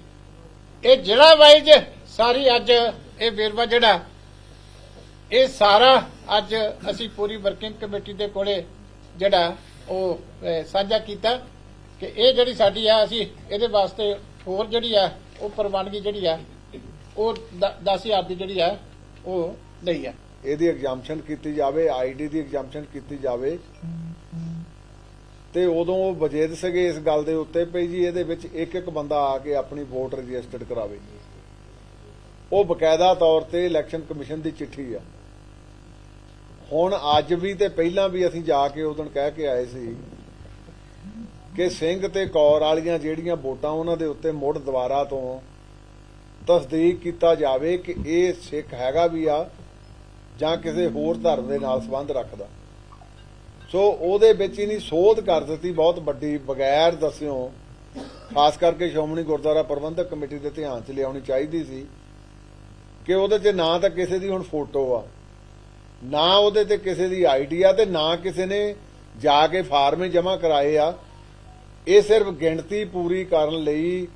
ਇਹ ਜ਼ਿਲ੍ਹਾ ਵਾਈਜ਼ ਸਾਰੀ ਅੱਜ ਇਹ ਵੇਰਵਾ ਜਿਹੜਾ, ਇਹ ਸਾਰਾ ਅੱਜ ਅਸੀਂ ਪੂਰੀ ਵਰਕਿੰਗ ਕਮੇਟੀ ਦੇ ਕੋਲੇ ਜਿਹੜਾ ਉਹ ਸਾਂਝਾ ਕੀਤਾ ਕਿ ਇਹ ਜਿਹੜੀ ਸਾਡੀ ਆ, ਅਸੀਂ ਇਹਦੇ ਵਾਸਤੇ ਹੋਰ ਜਿਹੜੀ ਆ, ਉਹ ਪ੍ਰਵਾਨਗੀ ਜਿਹੜੀ ਆ, ਉਹ 10000 ਦੀ ਜਿਹੜੀ ਆ, ਉਹ ਲਈ ਆ। ਇਹਦੀ ਐਗਜ਼ਾਮਸ਼ਨ ਕੀਤੀ ਜਾਵੇ ਆਈਡੀ ਦੀ ਐਗਜ਼ਾਮਸ਼ਨ ਕੀਤੀ ਜਾਵੇ। ਤੇ ਉਦੋਂ ਉਹ ਵਜੇਦ ਸੀਗੇ ਇਸ ਗੱਲ ਦੇ ਉੱਤੇ ਪਈ ਜੀ ਇਹਦੇ ਵਿੱਚ ਇੱਕ ਇੱਕ ਬੰਦਾ ਆ ਕੇ ਆਪਣੀ ਵੋਟ ਰਜਿਸਟਰਡ ਕਰਾਵੇ। ਉਹ ਬਕਾਇਦਾ ਤੌਰ ਤੇ ਇਲੈਕਸ਼ਨ ਕਮਿਸ਼ਨ ਦੀ ਚਿੱਠੀ ਆ। ਹੁਣ ਅੱਜ ਵੀ ਤੇ ਪਹਿਲਾਂ ਵੀ ਅਸੀਂ ਜਾ ਕੇ ਉਦੋਂ ਕਹਿ ਕੇ ਆਏ ਸੀ ਕਿ ਸਿੰਘ ਤੇ ਕੌਰ ਵਾਲੀਆਂ ਜਿਹੜੀਆਂ ਵੋਟਾਂ ਉਹਨਾਂ ਦੇ ਉੱਤੇ ਮੁੜ ਦੁਬਾਰਾ ਤੋਂ ਤਸਦੀਕ ਕੀਤਾ ਜਾਵੇ ਕਿ ਇਹ ਸਿੱਖ ਹੈਗਾ ਵੀ ਆ ਜਾਂ ਕਿਸੇ ਹੋਰ ਧਰਮ ਦੇ ਨਾਲ ਸੰਬੰਧ ਰੱਖਦਾ। ਸੋ ਉਹਦੇ ਵਿੱਚ ਹੀ ਸੋਧ ਕਰ ਦਿੱਤੀ ਬਹੁਤ ਵੱਡੀ ਬਗੈਰ ਦੱਸਿਓ। ਖਾਸ ਕਰਕੇ ਸ਼੍ਰੋਮਣੀ ਗੁਰਦੁਆਰਾ ਪ੍ਰਬੰਧਕ ਕਮੇਟੀ ਦੇ ਧਿਆਨ 'ਚ ਲਿਆਉਣੀ ਚਾਹੀਦੀ ਸੀ ਕਿ ਉਹਦੇ 'ਚ ਨਾ ਤਾਂ ਕਿਸੇ ਦੀ ਹੁਣ ਫੋਟੋ ਆ, ਨਾ ਉਹਦੇ ਤੇ ਕਿਸੇ ਦੀ ਆਈਡੀ ਆ ਤੇ ਨਾ ਕਿਸੇ ਨੇ ਜਾ ਕੇ ਫਾਰਮ ਜਮ੍ਹਾਂ ਕਰਾਏ ਆ। ਇਹ ਸਿਰਫ ਗਿਣਤੀ ਪੂਰੀ ਕਰਨ ਲਈ